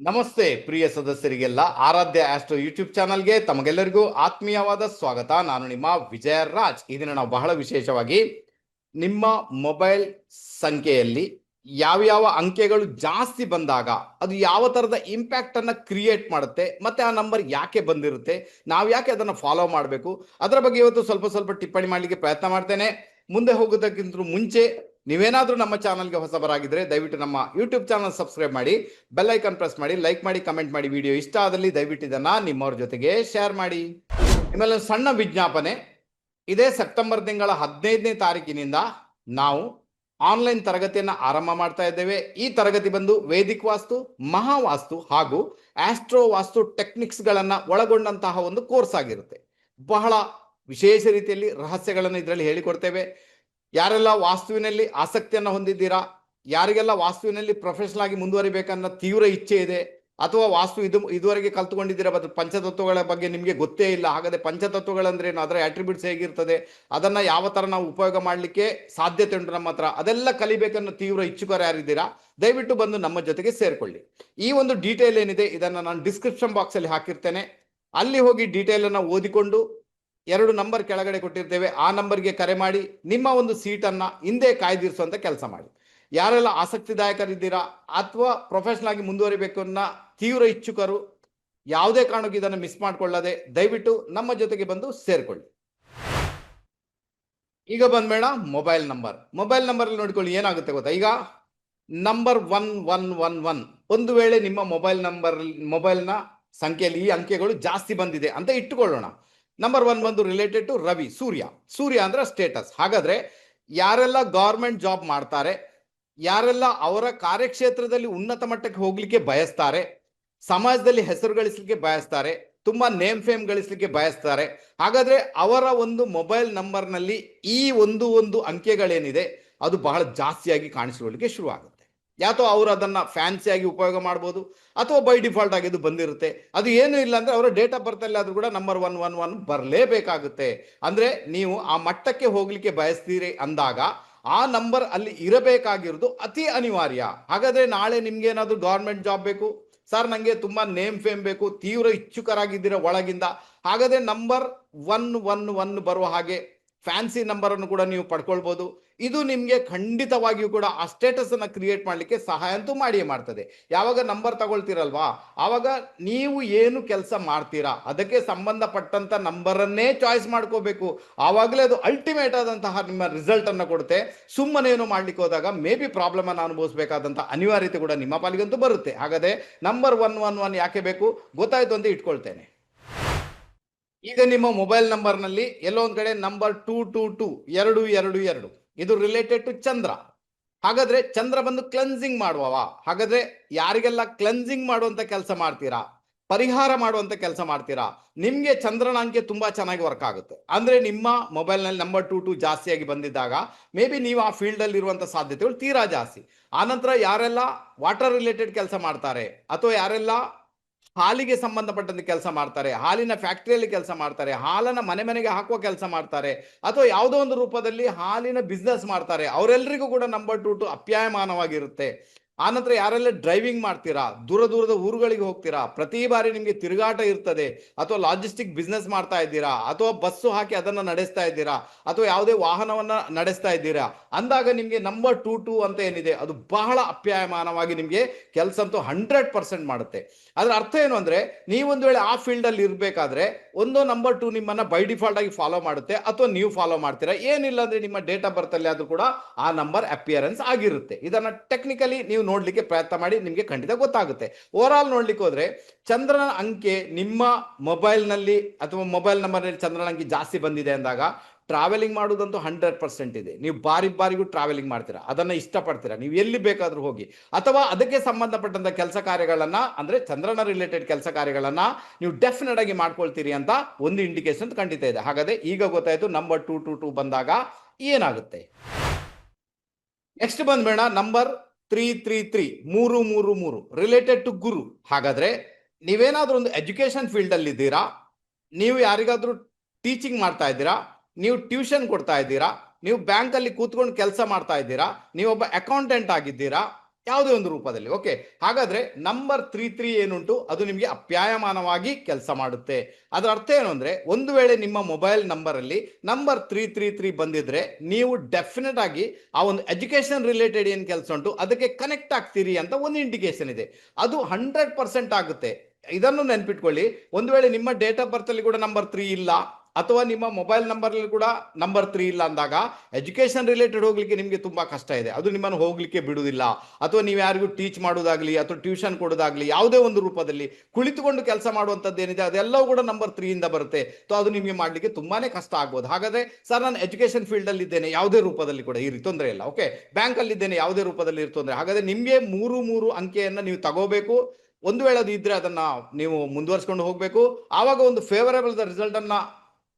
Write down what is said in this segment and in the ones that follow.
ನಮಸ್ತೆ, ಪ್ರಿಯ ಸದಸ್ಯರಿಗೆಲ್ಲ ಆರಾಧ್ಯ astro YouTube ಚಾನಲ್ಗೆ ತಮಗೆಲ್ಲರಿಗೂ ಆತ್ಮೀಯವಾದ ಸ್ವಾಗತ. ನಾನು ನಿಮ್ಮ ವಿಜಯ ರಾಜ್ ಇದನ್ನ ನಾವು ಬಹಳ ವಿಶೇಷವಾಗಿ ನಿಮ್ಮ ಮೊಬೈಲ್ ಸಂಖ್ಯೆಯಲ್ಲಿ ಯಾವ್ಯಾವ ಅಂಕೆಗಳು ಜಾಸ್ತಿ ಬಂದಾಗ ಅದು ಯಾವ ತರದ ಇಂಪ್ಯಾಕ್ಟ್ ಅನ್ನ ಕ್ರಿಯೇಟ್ ಮಾಡುತ್ತೆ, ಮತ್ತೆ ಆ ನಂಬರ್ ಯಾಕೆ ಬಂದಿರುತ್ತೆ, ನಾವು ಯಾಕೆ ಅದನ್ನ ಫಾಲೋ ಮಾಡಬೇಕು, ಅದರ ಬಗ್ಗೆ ಇವತ್ತು ಸ್ವಲ್ಪ ಸ್ವಲ್ಪ ಟಿಪ್ಪಣಿ ಮಾಡಲಿಕ್ಕೆ ಪ್ರಯತ್ನ ಮಾಡ್ತೇನೆ. ಮುಂದೆ ಹೋಗೋದಕ್ಕಿಂತ ಮುಂಚೆ ನೀವೇನಾದ್ರೂ ನಮ್ಮ ಚಾನಲ್ಗೆ ಹೊಸಬರಾಗಿದ್ದರೆ ದಯವಿಟ್ಟು ನಮ್ಮ ಯೂಟ್ಯೂಬ್ ಚಾನಲ್ ಸಬ್ಸ್ಕ್ರೈಬ್ ಮಾಡಿ, ಬೆಲ್ ಐಕಾನ್ ಪ್ರೆಸ್ ಮಾಡಿ, ಲೈಕ್ ಮಾಡಿ, ಕಮೆಂಟ್ ಮಾಡಿ ವಿಡಿಯೋ ಇಷ್ಟ ಆದಲ್ಲಿ ದಯವಿಟ್ಟು ಇದನ್ನು ನಿಮ್ಮವ್ರ ಜೊತೆಗೆ ಶೇರ್ ಮಾಡಿ. ಒಂದು ಸಣ್ಣ ವಿಜ್ಞಾಪನೆ. ಇದೇ ಸೆಪ್ಟೆಂಬರ್ ತಿಂಗಳ ಹದಿನೈದನೇ ತಾರೀಕಿನಿಂದ ನಾವು ಆನ್ಲೈನ್ ತರಗತಿಯನ್ನು ಆರಂಭ ಮಾಡ್ತಾ ಇದ್ದೇವೆ. ಈ ತರಗತಿ ಬಂದು ವೇದಿಕ್ ವಾಸ್ತು, ಮಹಾವಾಸ್ತು ಹಾಗೂ ಆಸ್ಟ್ರೋ ವಾಸ್ತು ಟೆಕ್ನಿಕ್ಸ್ಗಳನ್ನು ಒಳಗೊಂಡಂತಹ ಒಂದು ಕೋರ್ಸ್ ಆಗಿರುತ್ತೆ. ಬಹಳ ವಿಶೇಷ ರೀತಿಯಲ್ಲಿ ರಹಸ್ಯಗಳನ್ನು ಇದರಲ್ಲಿ ಹೇಳಿಕೊಡ್ತೇವೆ. ಯಾರೆಲ್ಲ ವಾಸ್ತುವಿನಲ್ಲಿ ಆಸಕ್ತಿಯನ್ನು ಹೊಂದಿದ್ದೀರಾ? ಯಾರಿಗೆಲ್ಲ ವಾಸ್ತುವಿನಲ್ಲಿ ಪ್ರೊಫೆಷನಲ್ ಆಗಿ ಮುಂದುವರಿಬೇಕನ್ನೋ ತೀವ್ರ ಇಚ್ಛೆ ಇದೆ? ಅಥವಾ ವಾಸ್ತು ಇದು ಇದುವರೆಗೆ ಕಲ್ತುಕೊಂಡಿದ್ದೀರಾ? ಮತ್ತು ಪಂಚತತ್ವಗಳ ಬಗ್ಗೆ ನಿಮಗೆ ಗೊತ್ತೇ ಇಲ್ಲ. ಹಾಗಾದ್ರೆ ಪಂಚತತ್ವಗಳಂದ್ರೆ ಏನು? ಅದರ ಅಟ್ರಿಬ್ಯೂಟ್ಸ್ ಹೇಗಿರ್ತದೆ? ಅದನ್ನು ಯಾವ ಥರ ನಾವು ಉಪಯೋಗ ಮಾಡಲಿಕ್ಕೆ ಸಾಧ್ಯತೆ ಉಂಟು ನಮ್ಮ ಹತ್ರ? ಅದೆಲ್ಲ ಕಲಿಬೇಕನ್ನೋ ತೀವ್ರ ಇಚ್ಛುಕರು ಯಾರಿದ್ದೀರಾ? ದಯವಿಟ್ಟು ಬಂದು ನಮ್ಮ ಜೊತೆಗೆ ಸೇರಿಕೊಳ್ಳಿ. ಈ ಒಂದು ಡೀಟೇಲ್ ಏನಿದೆ? ಇದನ್ನು ನಾನು ಡಿಸ್ಕ್ರಿಪ್ಷನ್ ಬಾಕ್ಸಲ್ಲಿ ಹಾಕಿರ್ತೇನೆ. ಅಲ್ಲಿ ಹೋಗಿ ಡೀಟೇಲನ್ನು ಓದಿಕೊಂಡು ಎರಡು ನಂಬರ್ ಕೆಳಗಡೆ ಕೊಟ್ಟಿರ್ತೇವೆ. ಆ ನಂಬರ್ಗೆ ಕರೆ ಮಾಡಿ, ನಿಮ್ಮ ಒಂದು ಸೀಟನ್ನು ಹಿಂದೆ ಕಾಯ್ದಿರಿಸುವಂಥ ಕೆಲಸ ಮಾಡಿ. ಯಾರೆಲ್ಲ ಆಸಕ್ತಿದಾಯಕರಿದ್ದೀರಾ, ಅಥವಾ ಪ್ರೊಫೆಷನಲ್ ಆಗಿ ಮುಂದುವರಿಬೇಕು ಅನ್ನೋ ತೀವ್ರ ಇಚ್ಛುಕರು, ಯಾವುದೇ ಕಾರಣಕ್ಕೂ ಇದನ್ನು ಮಿಸ್ ಮಾಡಿಕೊಳ್ಳದೆ ದಯವಿಟ್ಟು ನಮ್ಮ ಜೊತೆಗೆ ಬಂದು ಸೇರಿಕೊಳ್ಳಿ. ಈಗ ಬಂದ್ಬೇಡ ಮೊಬೈಲ್ ನಂಬರ್ ಮೊಬೈಲ್ ನಂಬರ್ ನೋಡಿಕೊಳ್ಳಿ, ಏನಾಗುತ್ತೆ ಗೊತ್ತಾ? ಈಗ number one one one one ಒಂದು ವೇಳೆ ನಿಮ್ಮ ಮೊಬೈಲ್ ನಂಬರ್ ಮೊಬೈಲ್ನ ಸಂಖ್ಯೆಯಲ್ಲಿ ಈ ಅಂಕೆಗಳು ಜಾಸ್ತಿ ಬಂದಿದೆ ಅಂತ ಇಟ್ಟುಕೊಳ್ಳೋಣ. ನಂಬರ್ ಒನ್ ಬಂದು ರಿಲೇಟೆಡ್ ಟು ರವಿ ಸೂರ್ಯ ಸೂರ್ಯ ಅಂದ್ರೆ ಸ್ಟೇಟಸ್ ಹಾಗಾದ್ರೆ ಯಾರೆಲ್ಲ ಗೌರ್ಮೆಂಟ್ ಜಾಬ್ ಮಾಡ್ತಾರೆ, ಯಾರೆಲ್ಲ ಅವರ ಕಾರ್ಯಕ್ಷೇತ್ರದಲ್ಲಿ ಉನ್ನತ ಮಟ್ಟಕ್ಕೆ ಹೋಗ್ಲಿಕ್ಕೆ ಬಯಸ್ತಾರೆ, ಸಮಾಜದಲ್ಲಿ ಹೆಸರು ಗಳಿಸ್ಲಿಕ್ಕೆ ಬಯಸ್ತಾರೆ, ತುಂಬಾ ನೇಮ್ ಫೇಮ್ ಗಳಿಸ್ಲಿಕ್ಕೆ ಬಯಸ್ತಾರೆ, ಹಾಗಾದ್ರೆ ಅವರ ಒಂದು ಮೊಬೈಲ್ ನಂಬರ್ನಲ್ಲಿ ಈ ಒಂದು ಒಂದು ಅಂಕೆಗಳೇನಿದೆ, ಅದು ಬಹಳ ಜಾಸ್ತಿಯಾಗಿ ಕಾಣಿಸಿಕೊಳ್ಳಿಕ್ಕೆ ಶುರು ಆಗುತ್ತೆ ಯಾತೋ ಅವರು ಅದನ್ನ ಫ್ಯಾನ್ಸಿಯಾಗಿ ಉಪಯೋಗ ಮಾಡ್ಬೋದು, ಅಥವಾ ಬೈ ಡಿಫಾಲ್ಟ್ ಆಗಿ ಇದು ಬಂದಿರುತ್ತೆ. ಅದು ಏನು ಇಲ್ಲ ಅಂದ್ರೆ ಅವರ ಡೇಟ್ ಆಫ್ ಬರ್ತ್ ಅಲ್ಲಿ ಆದ್ರೂ ಕೂಡ ನಂಬರ್ ಒನ್ ಒನ್ ಒನ್ ಬರಲೇಬೇಕಾಗುತ್ತೆ. ಅಂದ್ರೆ ನೀವು ಆ ಮಟ್ಟಕ್ಕೆ ಹೋಗಲಿಕ್ಕೆ ಬಯಸ್ತೀರಿ ಅಂದಾಗ ಆ ನಂಬರ್ ಅಲ್ಲಿ ಇರಬೇಕಾಗಿರೋದು ಅತಿ ಅನಿವಾರ್ಯ. ಹಾಗಾದ್ರೆ ನಾಳೆ ನಿಮ್ಗೆ ಏನಾದರೂ ಗೌರ್ಮೆಂಟ್ ಜಾಬ್ ಬೇಕು ಸರ್ ನನಗೆ ತುಂಬಾ ನೇಮ್ ಫೇಮ್ ಬೇಕು, ತೀವ್ರ ಇಚ್ಛುಕರಾಗಿದ್ದೀರ ಒಳಗಿಂದ, ಹಾಗಾದ್ರೆ ನಂಬರ್ ಒನ್ ಒನ್ ಒನ್ ಬರುವ ಹಾಗೆ ಫ್ಯಾನ್ಸಿ ನಂಬರನ್ನು ಕೂಡ ನೀವು ಪಡ್ಕೊಳ್ಬಹುದು ಇದು ನಿಮಗೆ ಖಂಡಿತವಾಗಿಯೂ ಕೂಡ ಆ ಸ್ಟೇಟಸ್ ಅನ್ನ ಕ್ರಿಯೇಟ್ ಮಾಡಲಿಕ್ಕೆ ಸಹಾಯ ಅಂತೂ ಮಾಡಿಯೇ ಮಾಡ್ತದೆ. ಯಾವಾಗ ನಂಬರ್ ತಗೊಳ್ತೀರಲ್ವಾ? ಆವಾಗ ನೀವು ಏನು ಕೆಲಸ ಮಾಡ್ತೀರಾ? ಅದಕ್ಕೆ ಸಂಬಂಧಪಟ್ಟಂತ ನಂಬರನ್ನೇ ಚಾಯ್ಸ್ ಮಾಡ್ಕೋಬೇಕು. ಆವಾಗಲೇ ಅದು ಅಲ್ಟಿಮೇಟ್ ಆದಂತಹ ನಿಮ್ಮ ರಿಸಲ್ಟನ್ನು ಕೊಡುತ್ತೆ. ಸುಮ್ಮನೆ ಏನು ಮಾಡ್ಲಿಕ್ಕೆ ಹೋದಾಗ ಮೇ ಬಿ ಪ್ರಾಬ್ಲಮ್ ಅನುಭವಿಸಬೇಕಾದಂಥ ಅನಿವಾರ್ಯತೆ ಕೂಡ ನಿಮ್ಮ ಪಾಲಿಗಂತೂ ಬರುತ್ತೆ. ಹಾಗಾದ್ರೆ ನಂಬರ್ ಒನ್ ಒನ್ ಒನ್ ಯಾಕೆ ಬೇಕು? ಗೊತ್ತಾಯ್ತು ಅಂತ ಇಟ್ಕೊಳ್ತೇನೆ. ಈಗ ನಿಮ್ಮ ಮೊಬೈಲ್ ನಂಬರ್ನಲ್ಲಿ ಎಲ್ಲೋ ಒಂದು ಕಡೆ ನಂಬರ್ ಟೂ ಟೂ ಟೂ ಎರಡು ಎರಡು ಎರಡು. ಇದು ರಿಲೇಟೆಡ್ ಟು ಚಂದ್ರ. ಹಾಗಾದ್ರೆ ಚಂದ್ರ ಬಂದು ಕ್ಲೆನ್ಸಿಂಗ್ ಮಾಡುವವ. ಹಾಗಾದ್ರೆ ಯಾರಿಗೆಲ್ಲ ಕ್ಲೆನ್ಸಿಂಗ್ ಮಾಡುವಂತ ಕೆಲಸ ಮಾಡ್ತೀರಾ? ಪರಿಹಾರ ಮಾಡುವಂತ ಕೆಲಸ ಮಾಡ್ತೀರಾ? ನಿಮ್ಗೆ ಚಂದ್ರನ ಅಂಕೆ ತುಂಬಾ ಚೆನ್ನಾಗಿ ವರ್ಕ್ ಆಗುತ್ತೆ. ಅಂದ್ರೆ ನಿಮ್ಮ ಮೊಬೈಲ್ನಲ್ಲಿ ನಂಬರ್ ಟೂ ಟು ಜಾಸ್ತಿಯಾಗಿ ಬಂದಿದ್ದಾಗ ಮೇ ಬಿ ನೀವು ಆ ಫೀಲ್ಡ್ ಅಲ್ಲಿ ಇರುವಂತ ಸಾಧ್ಯತೆಗಳು ತೀರಾ ಜಾಸ್ತಿ. ಆನಂತರ ಯಾರೆಲ್ಲ ವಾಟರ್ ರಿಲೇಟೆಡ್ ಕೆಲಸ ಮಾಡ್ತಾರೆ, ಅಥವಾ ಯಾರೆಲ್ಲ ಹಾಲಿಗೆ ಸಂಬಂಧಪಟ್ಟಂತೆ ಕೆಲಸ ಮಾಡ್ತಾರೆ, ಹಾಲಿನ ಫ್ಯಾಕ್ಟರಿಯಲ್ಲಿ ಕೆಲಸ ಮಾಡ್ತಾರೆ, ಹಾಲನ್ನ ಮನೆ ಮನೆಗೆ ಹಾಕುವ ಕೆಲಸ ಮಾಡ್ತಾರೆ, ಅಥವಾ ಯಾವುದೋ ಒಂದು ರೂಪದಲ್ಲಿ ಹಾಲಿನ ಬಿಸ್ನೆಸ್ ಮಾಡ್ತಾರೆ ಅವರೆಲ್ಲರಿಗೂ ಕೂಡ ನಂಬರ್ ಟು ಟು ಅಪ್ಯಾಯಮಾನವಾಗಿರುತ್ತೆ. ಆನಂತರ ಯಾರೆಲ್ಲ ಡ್ರೈವಿಂಗ್ ಮಾಡ್ತೀರಾ, ದೂರ ದೂರದ ಊರುಗಳಿಗೆ ಹೋಗ್ತೀರಾ, ಪ್ರತಿ ಬಾರಿ ನಿಮಗೆ ತಿರುಗಾಟ ಇರ್ತದೆ, ಅಥವಾ ಲಾಜಿಸ್ಟಿಕ್ ಬಿಸ್ನೆಸ್ ಮಾಡ್ತಾ ಇದ್ದೀರಾ, ಅಥವಾ ಬಸ್ಸು ಹಾಕಿ ಅದನ್ನ ನಡೆಸ್ತಾ ಇದ್ದೀರಾ, ಅಥವಾ ಯಾವುದೇ ವಾಹನವನ್ನ ನಡೆಸ್ತಾ ಇದ್ದೀರಾ, ಅಂದಾಗ ನಿಮಗೆ ನಂಬರ್ ಟೂ ಟೂ ಅಂತ ಏನಿದೆ, ಅದು ಬಹಳ ಅಪ್ಯಾಯಮಾನವಾಗಿ ನಿಮಗೆ ಕೆಲಸ ಅಂತೂ ಹಂಡ್ರೆಡ್ ಪರ್ಸೆಂಟ್ ಮಾಡುತ್ತೆ. ಅದರ ಅರ್ಥ ಏನು ಅಂದ್ರೆ ನೀವೊಂದು ವೇಳೆ ಆ ಫೀಲ್ಡ್ ಅಲ್ಲಿ ಇರ್ಬೇಕಾದ್ರೆ, ಒಂದು ನಂಬರ್ ಟೂ ನಿಮ್ಮನ್ನ ಬೈ ಡಿಫಾಲ್ಟ್ ಆಗಿ ಫಾಲೋ ಮಾಡುತ್ತೆ, ಅಥವಾ ನೀವು ಫಾಲೋ ಮಾಡ್ತೀರಾ, ಏನಿಲ್ಲ ಅಂದ್ರೆ ನಿಮ್ಮ ಡೇಟ್ ಆಫ್ ಬರ್ತ್ ಕೂಡ ಆ ನಂಬರ್ ಅಪಿಯರೆನ್ಸ್ ಆಗಿರುತ್ತೆ. ಇದನ್ನ ಟೆಕ್ನಿಕಲಿ ನೀವು ನೋಡ್ಲಿಕ್ಕೆ ಪ್ರಯತ್ನ ಮಾಡಿ ನಿಮಗೆ ಖಂಡಿತ ಗೊತ್ತಾಗುತ್ತೆ. ಓವರ್ ಆಲ್ ನೋಡ್ಲಿಕ್ಕೆ ಹೋದ್ರೆ, ಚಂದ್ರನ ಅಂಕೆ ನಿಮ್ಮ ಮೊಬೈಲ್ನಲ್ಲಿ ಅಥವಾ ಮೊಬೈಲ್ ನಂಬರ್ನಲ್ಲಿ ಚಂದ್ರನ ಅಂಕೆ ಜಾಸ್ತಿ ಬಂದಿದೆ ಅಂದಾಗ ಟ್ರಾವೆಲಿಂಗ್ ಮಾಡೋದಂತೂ ಹಂಡ್ರೆಡ್ ಪರ್ಸೆಂಟ್ ಇದೆ. ನೀವು ಬಾರಿ ಬಾರಿಗೂ ಟ್ರಾವೆಲಿಂಗ್ ಮಾಡ್ತೀರಾ. ಅದನ್ನ ಇಷ್ಟಪಡ್ತೀರಾ. ನೀವು ಎಲ್ಲಿ ಬೇಕಾದರೂ ಹೋಗಿ. ಅಥವಾ ಅದಕ್ಕೆ ಸಂಬಂಧಪಟ್ಟಂತ ಕೆಲಸ ಕಾರ್ಯಗಳನ್ನ, ಅಂದ್ರೆ ಚಂದ್ರನ ರಿಲೇಟೆಡ್ ಕೆಲಸ ಕಾರ್ಯಗಳನ್ನ ನೀವು ಡೆಫಿನೆಟ್ ಆಗಿ ಮಾಡ್ಕೊಳ್ತೀರಿ ಅಂತ ಒಂದು ಇಂಡಿಕೇಶನ್ ಖಂಡಿತ ಇದೆ. ಹಾಗಾದ್ರೆ ಈಗ ಗೊತ್ತಾಯ್ತು ನಂಬರ್ ಟೂ ಟೂ ಟೂ ಬಂದಾಗ ಏನಾಗುತ್ತೆ? ನೆಕ್ಸ್ಟ್ ಬಂದ್ಬೇಡ ನಂಬರ್ ತ್ರೀ ತ್ರೀ ತ್ರೀ, ಮೂರು ಮೂರು ಮೂರು ರಿಲೇಟೆಡ್ ಟು ಗುರು. ಹಾಗಾದ್ರೆ ನೀವೇನಾದ್ರೂ ಒಂದು ಎಜುಕೇಶನ್ ಫೀಲ್ಡ್ ಅಲ್ಲಿ ಇದ್ದೀರಾ? ನೀವು ಯಾರಿಗಾದ್ರೂ ಟೀಚಿಂಗ್ ಮಾಡ್ತಾ ಇದ್ದೀರಾ? ನೀವು ಟ್ಯೂಷನ್ ಕೊಡ್ತಾ ಇದ್ದೀರಾ? ನೀವು ಬ್ಯಾಂಕ್ ಅಲ್ಲಿ ಕೂತ್ಕೊಂಡು ಕೆಲಸ ಮಾಡ್ತಾ ಇದ್ದೀರಾ? ನೀವೊಬ್ಬ ಅಕೌಂಟೆಂಟ್ ಆಗಿದ್ದೀರಾ? ಯಾವುದೇ ಒಂದು ರೂಪದಲ್ಲಿ. ಓಕೆ ಹಾಗಾದ್ರೆ ನಂಬರ್ ತ್ರೀ ತ್ರೀ ಏನುಂಟು? ಅದು ನಿಮಗೆ ಅಪ್ಯಾಯಮಾನವಾಗಿ ಕೆಲಸ ಮಾಡುತ್ತೆ. ಅದರ ಅರ್ಥ ಏನು ಅಂದ್ರೆ, ಒಂದು ವೇಳೆ ನಿಮ್ಮ ಮೊಬೈಲ್ ನಂಬರ್ ಅಲ್ಲಿ ನಂಬರ್ ತ್ರೀ ತ್ರೀ ತ್ರೀ ಬಂದಿದ್ರೆ ನೀವು ಡೆಫಿನೆಟ್ ಆಗಿ ಆ ಒಂದು ಎಜುಕೇಶನ್ ರಿಲೇಟೆಡ್ ಏನು ಕೆಲಸ ಉಂಟು, ಅದಕ್ಕೆ ಕನೆಕ್ಟ್ ಆಗ್ತೀರಿ ಅಂತ ಒಂದು ಇಂಡಿಕೇಶನ್ ಇದೆ. ಅದು ಹಂಡ್ರೆಡ್ ಪರ್ಸೆಂಟ್ ಆಗುತ್ತೆ. ಇದನ್ನು ನೆನ್ಪಿಟ್ಕೊಳ್ಳಿ. ಒಂದು ವೇಳೆ ನಿಮ್ಮ ಡೇಟ್ ಆಫ್ ಬರ್ತ್ ಅಲ್ಲಿ ಕೂಡ ನಂಬರ್ ತ್ರೀ ಇಲ್ಲ ಅಥವಾ ನಿಮ್ಮ ಮೊಬೈಲ್ ನಂಬರ್ ಅಲ್ಲಿ ಕೂಡ ನಂಬರ್ ತ್ರೀ ಇಲ್ಲ ಅಂದಾಗ ಎಜುಕೇಶನ್ ರಿಲೇಟೆಡ್ ಹೋಗ್ಲಿಕ್ಕೆ ನಿಮಗೆ ತುಂಬಾ ಕಷ್ಟ ಇದೆ. ಅದು ನಿಮ್ಮನ್ನು ಹೋಗ್ಲಿಕ್ಕೆ ಬಿಡುವುದಿಲ್ಲ. ಅಥವಾ ನೀವು ಯಾರಿಗೂ ಟೀಚ್ ಮಾಡೋದಾಗ್ಲಿ ಅಥವಾ ಟ್ಯೂಷನ್ ಕೊಡೋದಾಗ್ಲಿ, ಯಾವುದೇ ಒಂದು ರೂಪದಲ್ಲಿ ಕುಳಿತುಕೊಂಡು ಕೆಲಸ ಮಾಡುವಂಥದ್ದು ಏನಿದೆ, ಅದೆಲ್ಲವೂ ಕೂಡ ನಂಬರ್ ತ್ರೀಯಿಂದ ಬರುತ್ತೆ. ಸೊ ಅದು ನಿಮಗೆ ಮಾಡಲಿಕ್ಕೆ ತುಂಬಾನೇ ಕಷ್ಟ ಆಗ್ಬೋದು. ಹಾಗಾದ್ರೆ ಸರ್ ನಾನು ಎಜುಕೇಶನ್ ಫೀಲ್ಡ್ ಅಲ್ಲಿ ಇದ್ದೇನೆ. ಯಾವುದೇ ರೂಪದಲ್ಲಿ ಕೂಡ ಇರಿ ತೊಂದರೆ ಇಲ್ಲ ಓಕೆ ಬ್ಯಾಂಕ್ ಅಲ್ಲಿ ಇದ್ದೇನೆ, ಯಾವುದೇ ರೂಪದಲ್ಲಿ ಇರು ತೊಂದರೆ. ಹಾಗಾದ್ರೆ ನಿಮಗೆ ಮೂರು ಮೂರು ಅಂಕೆಯನ್ನು ನೀವು ತಗೋಬೇಕು. ಒಂದು ವೇಳೆ ಅದು ಇದ್ರೆ ಅದನ್ನ ನೀವು ಮುಂದುವರ್ಸ್ಕೊಂಡು ಹೋಗಬೇಕು. ಆವಾಗ ಒಂದು ಫೇವರಬಲ್ ರಿಸಲ್ಟ್ ಅನ್ನ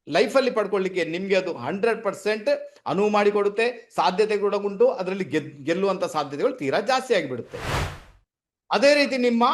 ಲೈಫಲ್ಲಿ ಪಡ್ಕೊಳ್ಳಿಕ್ಕೆ ನಿಮಗೆ ಅದು ಹಂಡ್ರೆಡ್ ಪರ್ಸೆಂಟ್ ಅನುವು ಮಾಡಿಕೊಡುತ್ತೆ ಸಾಧ್ಯತೆಗಳು ಉಂಟು ಅದರಲ್ಲಿ ಗೆದ್, ಗೆಲ್ಲುವಂಥ ಸಾಧ್ಯತೆಗಳು ತೀರಾ ಜಾಸ್ತಿ ಆಗಿಬಿಡುತ್ತೆ. ಅದೇ ರೀತಿ ನಿಮ್ಮ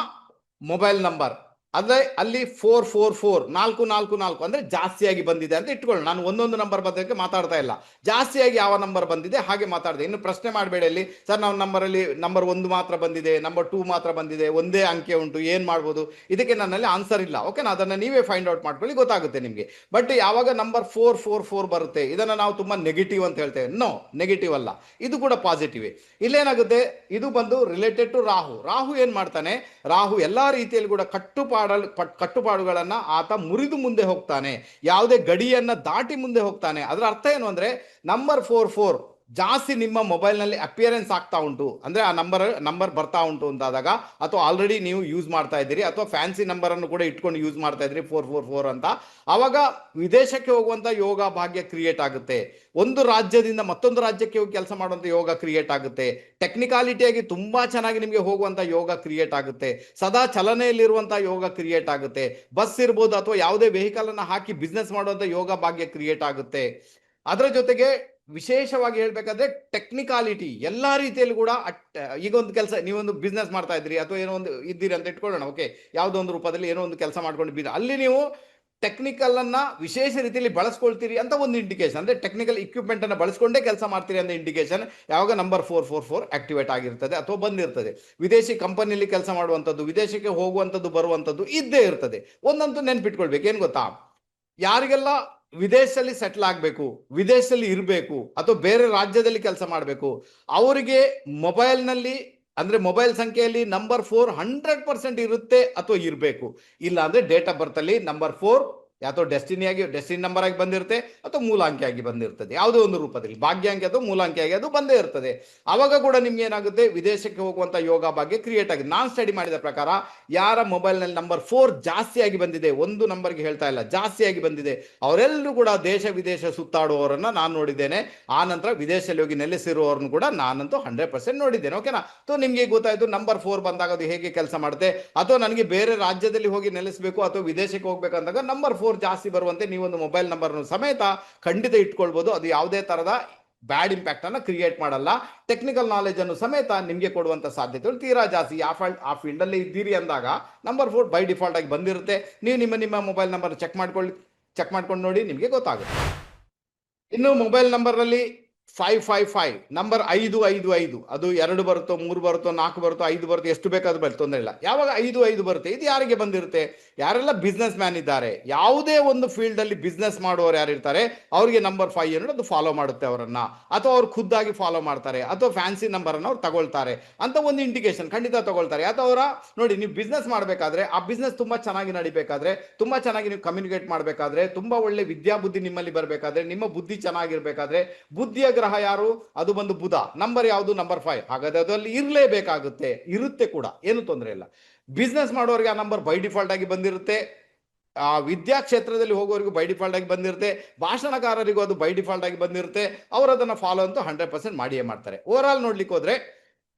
ಮೊಬೈಲ್ ನಂಬರ್. ಅಂದ್ರೆ ಅಲ್ಲಿ ಫೋರ್ ಫೋರ್ ಫೋರ್ ನಾಲ್ಕು ನಾಲ್ಕು ನಾಲ್ಕು ಅಂದ್ರೆ ಜಾಸ್ತಿಯಾಗಿ ಬಂದಿದೆ ಅಂತ ಇಟ್ಕೊಳ್ಳಿ ನಾನು ಒಂದೊಂದು ನಂಬರ್ ಬಂದಕ್ಕೆ ಮಾತಾಡ್ತಾ ಇಲ್ಲ. ಜಾಸ್ತಿಯಾಗಿ ಯಾವ ನಂಬರ್ ಬಂದಿದೆ ಹಾಗೆ ಮಾತಾಡಿದೆ. ಇನ್ನು ಪ್ರಶ್ನೆ ಮಾಡಬೇಡಿ ಅಲ್ಲಿ ಸರ್, ನಾವು ನಂಬರಲ್ಲಿ ನಂಬರ್ ಒಂದು ಮಾತ್ರ ಬಂದಿದೆ ನಂಬರ್ ಟೂ ಮಾತ್ರ ಬಂದಿದೆ, ಒಂದೇ ಅಂಕೆ ಉಂಟು, ಏನು ಮಾಡ್ಬೋದು? ಇದಕ್ಕೆ ನನ್ನಲ್ಲಿ ಆನ್ಸರ್ ಇಲ್ಲ. ಓಕೆನಾ ಅದನ್ನ ನೀವೇ ಫೈಂಡ್ ಔಟ್ ಮಾಡ್ಕೊಳ್ಳಿ, ಗೊತ್ತಾಗುತ್ತೆ ನಿಮಗೆ. ಬಟ್ ಯಾವಾಗ ನಂಬರ್ ಫೋರ್ ಫೋರ್ ಫೋರ್ ಬರುತ್ತೆ, ಇದನ್ನ ನಾವು ತುಂಬಾ ನೆಗೆಟಿವ್ ಅಂತ ಹೇಳ್ತೇವೆ. ನೋ ನೆಗೆಟಿವ್ ಅಲ್ಲ. ಇದು ಕೂಡ ಪಾಸಿಟಿವ್ ಇಲ್ಲೇನಾಗುತ್ತೆ? ಇದು ಬಂದು ರಿಲೇಟೆಡ್ ಟು ರಾಹು. ರಾಹು ಏನು ಮಾಡ್ತಾನೆ? ರಾಹು ಎಲ್ಲಾ ರೀತಿಯಲ್ಲಿ ಕೂಡ ಕಟ್ಟುಪಾಡಲ್ ಆತ ಮುರಿದು ಮುಂದೆ ಹೋಗ್ತಾನೆ. ಯಾವುದೇ ಗಡಿಯನ್ನ ದಾಟಿ ಮುಂದೆ ಹೋಗ್ತಾನೆ. ಅದರ ಅರ್ಥ ಏನು ಅಂದ್ರೆ ನಂಬರ್ ಫೋರ್ ಫೋರ್ ಜಾಸ್ತಿ ನಿಮ್ಮ ಮೊಬೈಲ್ನಲ್ಲಿ ಅಪಿಯರೆನ್ಸ್ ಆಗ್ತಾ ಉಂಟು. ಅಂದರೆ ಆ ನಂಬರ್ ನಂಬರ್ ಬರ್ತಾ ಉಂಟು ಅಂತಾದಾಗ, ಅಥವಾ ಆಲ್ರೆಡಿ ನೀವು ಯೂಸ್ ಮಾಡ್ತಾ ಇದ್ದೀರಿ, ಅಥವಾ ಫ್ಯಾನ್ಸಿ ನಂಬರನ್ನು ಕೂಡ ಇಟ್ಕೊಂಡು ಯೂಸ್ ಮಾಡ್ತಾ ಇದ್ದೀರಿ ಫೋರ್ ಫೋರ್ ಫೋರ್ ಅಂತ. ಆವಾಗ ವಿದೇಶಕ್ಕೆ ಹೋಗುವಂಥ ಯೋಗ ಭಾಗ್ಯ ಕ್ರಿಯೇಟ್ ಆಗುತ್ತೆ. ಒಂದು ರಾಜ್ಯದಿಂದ ಮತ್ತೊಂದು ರಾಜ್ಯಕ್ಕೆ ಹೋಗಿ ಕೆಲಸ ಮಾಡುವಂಥ ಯೋಗ ಕ್ರಿಯೇಟ್ ಆಗುತ್ತೆ. ಟೆಕ್ನಿಕಾಲಿಟಿಯಾಗಿ ತುಂಬ ಚೆನ್ನಾಗಿ ನಿಮಗೆ ಹೋಗುವಂಥ ಯೋಗ ಕ್ರಿಯೇಟ್ ಆಗುತ್ತೆ. ಸದಾ ಚಲನೆಯಲ್ಲಿರುವಂಥ ಯೋಗ ಕ್ರಿಯೇಟ್ ಆಗುತ್ತೆ. ಬಸ್ ಇರ್ಬೋದು, ಅಥವಾ ಯಾವುದೇ ವೆಹಿಕಲನ್ನು ಹಾಕಿ ಬಿಸ್ನೆಸ್ ಮಾಡುವಂಥ ಯೋಗ ಭಾಗ್ಯ ಕ್ರಿಯೇಟ್ ಆಗುತ್ತೆ. ಅದರ ಜೊತೆಗೆ ವಿಶೇಷವಾಗಿ ಹೇಳ್ಬೇಕಾದ್ರೆ ಟೆಕ್ನಿಕಾಲಿಟಿ ಎಲ್ಲ ರೀತಿಯಲ್ಲಿ ಕೂಡ ಅಟ್- ಈಗ ಒಂದು ಕೆಲಸ, ನೀವೊಂದು ಬಿಸ್ನೆಸ್ ಮಾಡ್ತಾ ಇದ್ರಿ ಅಥವಾ ಏನೋ ಒಂದು ಇದ್ದೀರಿ ಅಂತ ಇಟ್ಕೊಳ್ಳೋಣ ಓಕೆ ಯಾವುದೋ ಒಂದು ರೂಪದಲ್ಲಿ ಏನೋ ಒಂದು ಕೆಲಸ ಮಾಡ್ಕೊಂಡಿದ್ದೀರಿ. ಅಲ್ಲಿ ನೀವು ಟೆಕ್ನಿಕಲ್ ಅನ್ನ ವಿಶೇಷ ರೀತಿಯಲ್ಲಿ ಬಳಸ್ಕೊಳ್ತೀರಿ ಅಂತ ಒಂದು ಇಂಡಿಕೇಶನ್ ಅಂದ್ರೆ ಟೆಕ್ನಿಕಲ್ ಇಕ್ವಿಪ್ಮೆಂಟ್ ಅನ್ನ ಬಳಸ್ಕೊಂಡೇ ಕೆಲಸ ಮಾಡ್ತೀರಿ ಅಂತ ಇಂಡಿಕೇಶನ್ ಯಾವಾಗ number four four four activate ಆಗಿರ್ತದೆ ಅಥವಾ ಬಂದಿರ್ತದೆ. ವಿದೇಶಿ ಕಂಪನಿಯಲ್ಲಿ ಕೆಲಸ ಮಾಡುವಂಥದ್ದು, ವಿದೇಶಕ್ಕೆ ಹೋಗುವಂಥದ್ದು, ಬರುವಂಥದ್ದು ಇದ್ದೇ ಇರ್ತದೆ. ಒಂದಂತೂ ನೆನ್ಪಿಟ್ಕೊಳ್ಬೇಕು. ಏನು ಗೊತ್ತಾ? ಯಾರಿಗೆಲ್ಲ ವಿದೇಶದಲ್ಲಿ ಸೆಟ್ಲ್ ಆಗಬೇಕು, ವಿದೇಶದಲ್ಲಿ ಇರಬೇಕು, ಅಥವಾ ಬೇರೆ ರಾಜ್ಯದಲ್ಲಿ ಕೆಲಸ ಮಾಡಬೇಕು, ಅವರಿಗೆ ಮೊಬೈಲ್ನಲ್ಲಿ ಅಂದ್ರೆ ಮೊಬೈಲ್ ಸಂಖ್ಯೆಯಲ್ಲಿ ನಂಬರ್ ಫೋರ್ ಹಂಡ್ರೆಡ್ ಪರ್ಸೆಂಟ್ ಇರುತ್ತೆ ಅಥವಾ ಇರಬೇಕು. ಇಲ್ಲ ಅಂದ್ರೆ ಡೇಟ್ ಆಫ್ ಬರ್ತ್ ಅಲ್ಲಿ ನಂಬರ್ ಫೋರ್ ಅಥವಾ ಡೆಸ್ಟಿನಿ ಆಗಿ, ಡೆಸ್ಟಿನಿ ನಂಬರ್ ಆಗಿ ಬಂದಿರುತ್ತೆ, ಅಥವಾ ಮೂಲಾಂಕಿಯಾಗಿ ಬಂದಿರ್ತದೆ. ಯಾವುದೋ ಒಂದು ರೂಪದಲ್ಲಿ. ಭಾಗ್ಯಾಂಕಿ ಅಥವಾ ಮೂಲಾಂಕಿಯಾಗಿ ಅದು ಬಂದೇ ಇರ್ತದೆ. ಅವಾಗ ಕೂಡ ನಿಮ್ಗೆ ಏನಾಗುತ್ತೆ? ವಿದೇಶಕ್ಕೆ ಹೋಗುವಂತ ಯೋಗ ಬಗ್ಗೆ ಕ್ರಿಯೇಟ್ ಆಗಿದೆ. ನಾನು ಸ್ಟಡಿ ಮಾಡಿದ ಪ್ರಕಾರ ಯಾರ ಮೊಬೈಲ್ನಲ್ಲಿ ನಂಬರ್ ಫೋರ್ ಜಾಸ್ತಿಯಾಗಿ ಬಂದಿದೆ? ಒಂದು ನಂಬರ್ಗೆ ಹೇಳ್ತಾ ಇಲ್ಲ. ಜಾಸ್ತಿಯಾಗಿ ಬಂದಿದೆ. ಅವರೆಲ್ಲರೂ ಕೂಡ ದೇಶ, ವಿದೇಶ ಸುತ್ತಾಡುವವರನ್ನ ನಾನು ನೋಡಿದ್ದೇನೆ. ಆ ನಂತರ ವಿದೇಶದಲ್ಲಿ ಹೋಗಿ ನೆಲೆಸಿರುವವರನ್ನು ಕೂಡ ನಾನಂತೂ ಹಂಡ್ರೆಡ್ ಪರ್ಸೆಂಟ್ ನೋಡಿದ್ದೇನೆ. ಓಕೆನಾ ಸೊ ನಿಮಗೆ ಗೊತ್ತಾಯ್ತು ನಂಬರ್ ಫೋರ್ ಬಂದಾಗ ಅದು ಹೇಗೆ ಕೆಲಸ ಮಾಡುತ್ತೆ? ಅಥವಾ ನನಗೆ ಬೇರೆ ರಾಜ್ಯದಲ್ಲಿ ಹೋಗಿ ನೆಲೆಸಬೇಕು ಅಥವಾ ವಿದೇಶಕ್ಕೆ ಹೋಗ್ಬೇಕಂದಾಗ ನಂಬರ್ ಫೋರ್ ಜಾಸ್ತಿ ಬರುವಂತೆ ನೀವೊಂದು ಮೊಬೈಲ್ ನಂಬರನ್ನು ಸಮೇತ ಖಂಡಿತ ಇಟ್ಕೊಳ್ಬೋದು. ಅದು ಯಾವುದೇ ತರದ ಬ್ಯಾಡ್ ಇಂಪ್ಯಾಕ್ಟ್ ಅನ್ನು ಕ್ರಿಯೇಟ್ ಮಾಡಲ್ಲ. ಟೆಕ್ನಿಕಲ್ ನಾಲೆಜ್ ಅನ್ನು ಸಮೇತ ನಿಮಗೆ ಕೊಡುವಂತ ಸಾಧ್ಯತೆಗಳು ತೀರಾ ಜಾಸ್ತಿ ಆ ಫೀಲ್ಡ್ ಆ ಫೀಲ್ಡ್ ಅಲ್ಲಿ ಇದ್ದೀರಿ ಅಂದಾಗ ನಂಬರ್ ಫೋರ್ ಬೈ ಡಿಫಾಲ್ಟ್ ಆಗಿ ಬಂದಿರುತ್ತೆ. ನೀವು ನಿಮ್ಮ ನಿಮ್ಮ ಮೊಬೈಲ್ ನಂಬರ್ ಚೆಕ್ ಮಾಡ್ಕೊಳ್ಳಿ ಚೆಕ್ ಮಾಡ್ಕೊಂಡು ನೋಡಿ ನಿಮಗೆ ಗೊತ್ತಾಗುತ್ತೆ. ಇನ್ನು ಮೊಬೈಲ್ ನಂಬರ್ನಲ್ಲಿ ಫೈವ್ ಫೈವ್ ಫೈವ್ ನಂಬರ್ ಐದು ಐದು ಐದು, ಅದು ಎರಡು ಬರುತ್ತೋ, ಮೂರು ಬರುತ್ತೋ, ನಾಲ್ಕು ಬರುತ್ತೋ, ಐದು ಬರುತ್ತೋ, ಎಷ್ಟು ಬೇಕಾದ್ರೂ ಬರುತ್ತೆ ತೊಂದರೆ ಇಲ್ಲ. ಯಾವಾಗ ಐದು ಐದು ಬರುತ್ತೆ? ಇದು ಯಾರಿಗೆ ಬಂದಿರುತ್ತೆ? ಯಾರೆಲ್ಲ ಬಿಸ್ನೆಸ್ ಮ್ಯಾನ್ ಇದ್ದಾರೆ, ಯಾವುದೇ ಒಂದು ಫೀಲ್ಡ್ ಅಲ್ಲಿ ಬಿಸ್ನೆಸ್ ಮಾಡುವವರು ಯಾರು ಇರ್ತಾರೆ, ಅವರಿಗೆ ನಂಬರ್ ಫೈವ್ ಅನ್ನೋದು ಅದು ಫಾಲೋ ಮಾಡುತ್ತೆ ಅವರನ್ನ. ಅಥವಾ ಅವ್ರು ಖುದ್ದಾಗಿ ಫಾಲೋ ಮಾಡ್ತಾರೆ, ಅಥವಾ ಫ್ಯಾನ್ಸಿ ನಂಬರನ್ನು ಅವ್ರು ತಗೊಳ್ತಾರೆ ಅಂತ ಒಂದು ಇಂಡಿಕೇಶನ್ ಖಂಡಿತ ತಗೊಳ್ತಾರೆ. ಅಥವಾ ಅವರ, ನೋಡಿ, ನೀವು ಬಿಸ್ನೆಸ್ ಮಾಡಬೇಕಾದ್ರೆ, ಆ ಬಿಸ್ನೆಸ್ ತುಂಬಾ ಚೆನ್ನಾಗಿ ನಡಿಬೇಕಾದ್ರೆ, ತುಂಬಾ ಚೆನ್ನಾಗಿ ನೀವು ಕಮ್ಯುನಿಕೇಟ್ ಮಾಡಬೇಕಾದ್ರೆ, ತುಂಬಾ ಒಳ್ಳೆ ವಿದ್ಯಾಬುದ್ಧಿ ನಿಮ್ಮಲ್ಲಿ ಬರಬೇಕಾದ್ರೆ, ನಿಮ್ಮ ಬುದ್ಧಿ ಚೆನ್ನಾಗಿರಬೇಕಾದ್ರೆ, ಬುದ್ಧಿಯ ಗ್ರಹ ಯಾರು? ಅದು ಬಂದು ಬುಧ. ನಂಬರ್ ಯಾವುದು? ನಂಬರ್ ಫೈವ್ ಹಾಗಾದ್ರೆ ಅದರಲ್ಲಿ ಇರಲೇಬೇಕಾಗುತ್ತೆ. ಇರುತ್ತೆ ಕೂಡ. ಏನು ತೊಂದರೆ ಇಲ್ಲ. ಬಿಸ್ನೆಸ್ ಮಾಡೋರಿಗೆ ಆ ನಂಬರ್ ಬೈ ಡಿಫಾಲ್ಟ್ ಆಗಿ ಬಂದಿರುತ್ತೆ. ಆ ವಿದ್ಯಾ ಕ್ಷೇತ್ರದಲ್ಲಿ ಹೋಗೋರಿಗೂ ಬೈ ಡಿಫಾಲ್ಟ್ ಆಗಿ ಬಂದಿರುತ್ತೆ. ಭಾಷಣಕಾರರಿಗೂ ಅದು ಬೈ ಡಿಫಾಲ್ಟ್ ಆಗಿ ಬಂದಿರುತ್ತೆ. ಅವರು ಅದನ್ನು ಫಾಲೋ ಅಂತೂ ಹಂಡ್ರೆಡ್ ಪರ್ಸೆಂಟ್ ಮಾಡಿಯೇ ಮಾಡ್ತಾರೆ. ಓವರ್ ಆಲ್ ನೋಡ್ಲಿಕ್ಕೆ ಹೋದ್ರೆ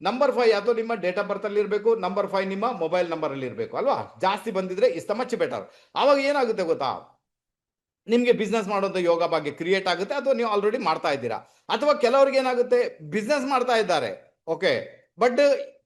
ನಂಬರ್ ಫೈವ್ ಅಥವಾ ನಿಮ್ಮ ಡೇಟ್ ಆಫ್ ಬರ್ತ್ ಅಲ್ಲಿ ಇರಬೇಕು. ನಂಬರ್ ಫೈವ್ ನಿಮ್ಮ ಮೊಬೈಲ್ ನಂಬರ್ ಅಲ್ಲಿ ಇರಬೇಕು. ಅಲ್ವಾ? ಜಾಸ್ತಿ ಬಂದಿದ್ರೆ ಇಸ್ ಮಚ್ ಬೆಟರ್ ಅವಾಗ ಏನಾಗುತ್ತೆ ಗೊತ್ತಾ? ನಿಮಗೆ ಬಿಸ್ನೆಸ್ ಮಾಡೋದು ಯೋಗ ಬಗ್ಗೆ ಕ್ರಿಯೇಟ್ ಆಗುತ್ತೆ ಅಥವಾ ನೀವು ಆಲ್ರೆಡಿ ಮಾಡ್ತಾ ಇದ್ದೀರಾ. ಅಥವಾ ಕೆಲವರಿಗೆ ಏನಾಗುತ್ತೆ ಬಿಸ್ನೆಸ್ ಮಾಡ್ತಾ ಇದ್ದಾರೆ ಓಕೆ ಬಟ್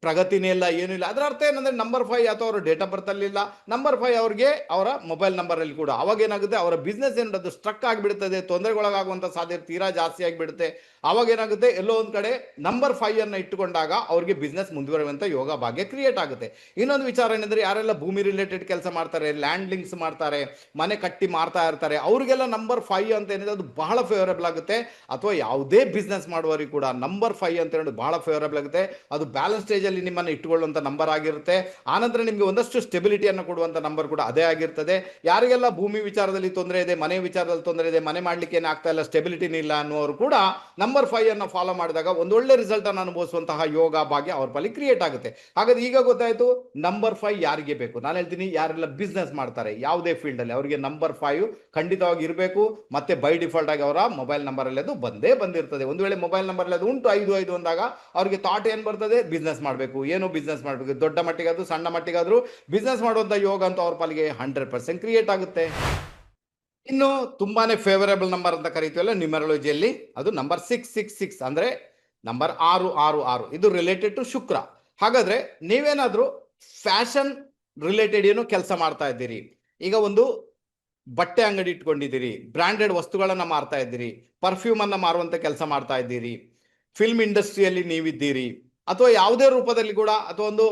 ಪ್ರಗತಿನೇ ಇಲ್ಲ, ಏನೂ ಇಲ್ಲ. ಅದರ ಅರ್ಥ ಏನಂದ್ರೆ ನಂಬರ್ ಫೈವ್ ಅಥವಾ ಅವರ ಡೇಟ್ ಆಫ್ ಬರ್ತ್ ಅಲ್ಲಿಲ್ಲ ನಂಬರ್ ಫೈವ್ ಅವ್ರಿಗೆ ಅವರ ಮೊಬೈಲ್ ನಂಬರ್ ಅಲ್ಲಿ ಕೂಡ. ಅವಾಗ ಏನಾಗುತ್ತೆ, ಅವರ ಬಿಸ್ನೆಸ್ ಏನದು ಸ್ಟ್ರಕ್ ಆಗಿಬಿಡ್ತದೆ, ತೊಂದರೆಗೊಳಗಾಗುವಂತ ಸಾಧ್ಯತೆ ತೀರಾ ಜಾಸ್ತಿ ಆಗಿಬಿಡುತ್ತೆ. ಅವಾಗ ಏನಾಗುತ್ತೆ? ಎಲ್ಲೋ ಒಂದು ಕಡೆ ನಂಬರ್ ಫೈವ್ ಅನ್ನ ಇಟ್ಟುಕೊಂಡಾಗ ಅವ್ರಿಗೆ ಬಿಸ್ನೆಸ್ ಮುಂದುವರಿಯುವಂತ ಯೋಗ ಭಾಗ್ಯ ಕ್ರಿಯೇಟ್ ಆಗುತ್ತೆ. ಇನ್ನೊಂದು ವಿಚಾರ ಏನಂದ್ರೆ, ಯಾರೆಲ್ಲ ಭೂಮಿ ರಿಲೇಟೆಡ್ ಕೆಲಸ ಮಾಡ್ತಾರೆ ಲ್ಯಾಂಡ್ ಲಿಂಕ್ಸ್ ಮಾಡ್ತಾರೆ, ಮನೆ ಕಟ್ಟಿ ಮಾರ್ತಾ ಇರ್ತಾರೆ, ಅವ್ರಿಗೆಲ್ಲ ನಂಬರ್ ಫೈವ್ ಅಂತ ಏನಿದೆ, ಅದು ಬಹಳ ಫೇವರಬಲ್ ಆಗುತ್ತೆ. ಅಥವಾ ಯಾವುದೇ ಬಿಸ್ನೆಸ್ ಮಾಡುವವರಿಗೆ ಕೂಡ ನಂಬರ್ ಫೈವ್ ಅಂತ ಹೇಳೋದು ಬಹಳ ಫೇವರಬಲ್ ಆಗುತ್ತೆ. ಅದು ಬ್ಯಾಲೆನ್ಸ್ ಸ್ಟೇಜ್ ಅಲ್ಲಿ ನಿಮ್ಮನ್ನು ಇಟ್ಟುಕೊಳ್ಳುವಂಥ ನಂಬರ್ ಆಗಿರುತ್ತೆ. ಆನಂತರ ನಿಮಗೆ ಒಂದಷ್ಟು ಸ್ಟೆಬಿಲಿಟಿಯನ್ನು ಕೊಡುವಂತ ನಂಬರ್ ಕೂಡ ಅದೇ ಆಗಿರ್ತದೆ. ಯಾರಿಗೆಲ್ಲ ಭೂಮಿ ವಿಚಾರದಲ್ಲಿ ತೊಂದರೆ ಇದೆ, ಮನೆ ವಿಚಾರದಲ್ಲಿ ತೊಂದರೆ ಇದೆ, ಮನೆ ಮಾಡ್ಲಿಕ್ಕೆ ಏನಾಗ್ತಾ ಇಲ್ಲ ಸ್ಟೆಬಿಲಿಟಿನೇ ಇಲ್ಲ ಅನ್ನೋರು ಕೂಡ ನಂಬರ್ ಫೈವ್ ಅನ್ನು ಫಾಲೋ ಮಾಡಿದಾಗ ಒಂದೊಳ್ಳೆ ರಿಸಲ್ಟ್ ಅನ್ನು ಅನುಭವಿಸುವಂತಹ ಯೋಗ ಭಾಗ್ಯ ಅವ್ರ ಬಳಿ ಕ್ರಿಯೇಟ್ ಆಗುತ್ತೆ. ಹಾಗಾದ್ರೆ ಈಗ ಗೊತ್ತಾಯ್ತು ನಂಬರ್ ಫೈವ್ ಯಾರಿಗೆ ಬೇಕು? ನಾನು ಹೇಳ್ತೀನಿ, ಯಾರೆಲ್ಲ ಬಿಸ್ನೆಸ್ ಮಾಡ್ತಾರೆ, ಯಾವುದೇ ಫೀಲ್ಡ್ ಅಲ್ಲಿ ಅವರಿಗೆ ನಂಬರ್ ಫೈವ್ ಖಂಡಿತವಾಗಿ ಇರಬೇಕು. ಮತ್ತೆ ಬೈ ಡಿಫಾಲ್ಟ್ ಆಗಿ ಅವರ ಮೊಬೈಲ್ ನಂಬರ್ ಅಲ್ಲಿ ಅದು ಬಂದೇ ಬಂದಿರ್ತದೆ. ಒಂದು ವೇಳೆ ಮೊಬೈಲ್ ನಂಬರ್ ಅದು ಉಂಟು, ಐದು ಐದು ಅಂದಾಗ ಅವರಿಗೆ ಥಾಟ್ ಏನ್ ಬರ್ತದೆ? ಬಿಸ್ನೆಸ್ ಮಾಡಬೇಕು. ಏನು ಬಿಸ್ನೆಸ್ ಮಾಡಬೇಕು? ದೊಡ್ಡ ಮಟ್ಟಿಗಾದ್ರು, ಸಣ್ಣ ಮಟ್ಟಿಗಾದ್ರೂ ಬಿಸ್ನೆಸ್ ಮಾಡುವಂತ ಯೋಗ ಅಂತ ಅವ್ರ ಪಾಲಿಗೆ ಹಂಡ್ರೆಡ್ ಪರ್ಸೆಂಟ್ ಕ್ರಿಯೇಟ್ ಆಗುತ್ತೆ. ಇನ್ನು ತುಂಬಾನೇ ಫೇವರೇಬಲ್ ನಂಬರ್ ಅಂತ ಕರಿತೀವಲ್ಲ ನ್ಯೂಮರಾಲಜಿಯಲ್ಲಿ ಅದು ನಂಬರ್ ಸಿಕ್ಸ್ ಸಿಕ್ಸ್ ಸಿಕ್ಸ್ ಅಂದ್ರೆ ನಂಬರ್ ಆರು ಆರು ಆರು. ಇದು ರಿಲೇಟೆಡ್ ಟು ಶುಕ್ರ. ಹಾಗಾದ್ರೆ ನೀವೇನಾದ್ರೂ ಫ್ಯಾಷನ್ ರಿಲೇಟೆಡ್ ಏನು ಕೆಲಸ ಮಾಡ್ತಾ ಇದ್ದೀರಿ. ಈಗ ಒಂದು ಬಟ್ಟೆ ಅಂಗಡಿ ಇಟ್ಕೊಂಡಿದ್ದೀರಿ ಬ್ರಾಂಡೆಡ್ ವಸ್ತುಗಳನ್ನ ಮಾರ್ತಾ ಇದ್ದೀರಿ ಪರ್ಫ್ಯೂಮ್ ಅನ್ನ ಮಾರುವಂತ ಕೆಲಸ ಮಾಡ್ತಾ ಇದ್ದೀರಿ ಫಿಲ್ಮ್ ಇಂಡಸ್ಟ್ರಿಯಲ್ಲಿ ನೀವಿದ್ದೀರಿ ಅಥವಾ ಯಾವುದೇ ರೂಪದಲ್ಲಿ ಕೂಡ ಅಥವಾ ಒಂದು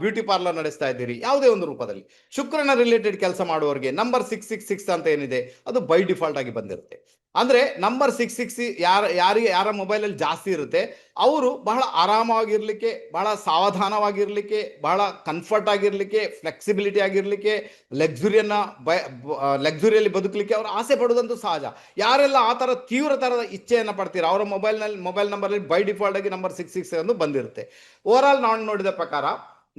ಬ್ಯೂಟಿ ಪಾರ್ಲರ್ ನಡೆಸ್ತಾ ಇದ್ದೀರಿ, ಯಾವುದೇ ಒಂದು ರೂಪದಲ್ಲಿ. ಶುಕ್ರನ ರಿಲೇಟೆಡ್ ಕೆಲಸ ಮಾಡುವವರಿಗೆ ನಂಬರ್ ಸಿಕ್ಸ್ ಸಿಕ್ಸ್ ಸಿಕ್ಸ್ ಅಂತ ಏನಿದೆ, ಅದು ಬೈ ಡಿಫಾಲ್ಟ್ ಆಗಿ ಬಂದಿರುತ್ತೆ. ಅಂದ್ರೆ ನಂಬರ್ ಸಿಕ್ಸ್ ಸಿಕ್ಸ್ ಯಾರ, ಯಾರಿಗೆ, ಯಾರ ಮೊಬೈಲಲ್ಲಿ ಜಾಸ್ತಿ ಇರುತ್ತೆ, ಅವರು ಬಹಳ ಆರಾಮವಾಗಿರ್ಲಿಕ್ಕೆ, ಬಹಳ ಸಾವಧಾನವಾಗಿರ್ಲಿಕ್ಕೆ, ಬಹಳ ಕಂಫರ್ಟ್ ಆಗಿರ್ಲಿಕ್ಕೆ ಫ್ಲೆಕ್ಸಿಬಿಲಿಟಿ ಆಗಿರ್ಲಿಕ್ಕೆ ಲಕ್ಸುರಿಯನ್ನ ಬಯ ಲಕ್ಸುರಿಯಲ್ಲಿ ಬದುಕಲಿಕ್ಕೆ ಅವರು ಆಸೆ ಪಡೋದಂತೂ ಸಹಜ. ಯಾರೆಲ್ಲ ಆ ಥರ ತೀವ್ರ ಥರದ ಇಚ್ಛೆಯನ್ನು ಪಡ್ತೀರಾ, ಅವರ ಮೊಬೈಲ್ನಲ್ಲಿ ಮೊಬೈಲ್ ನಂಬರಲ್ಲಿ ಬೈ ಡಿಫಾಲ್ಟ್ ಆಗಿ ನಂಬರ್ ಸಿಕ್ಸ್ ಸಿಕ್ಸ್ ಎಂದು ಬಂದಿರುತ್ತೆ. ಓವರ್ ಆಲ್ ನಾನು ನೋಡಿದ ಪ್ರಕಾರ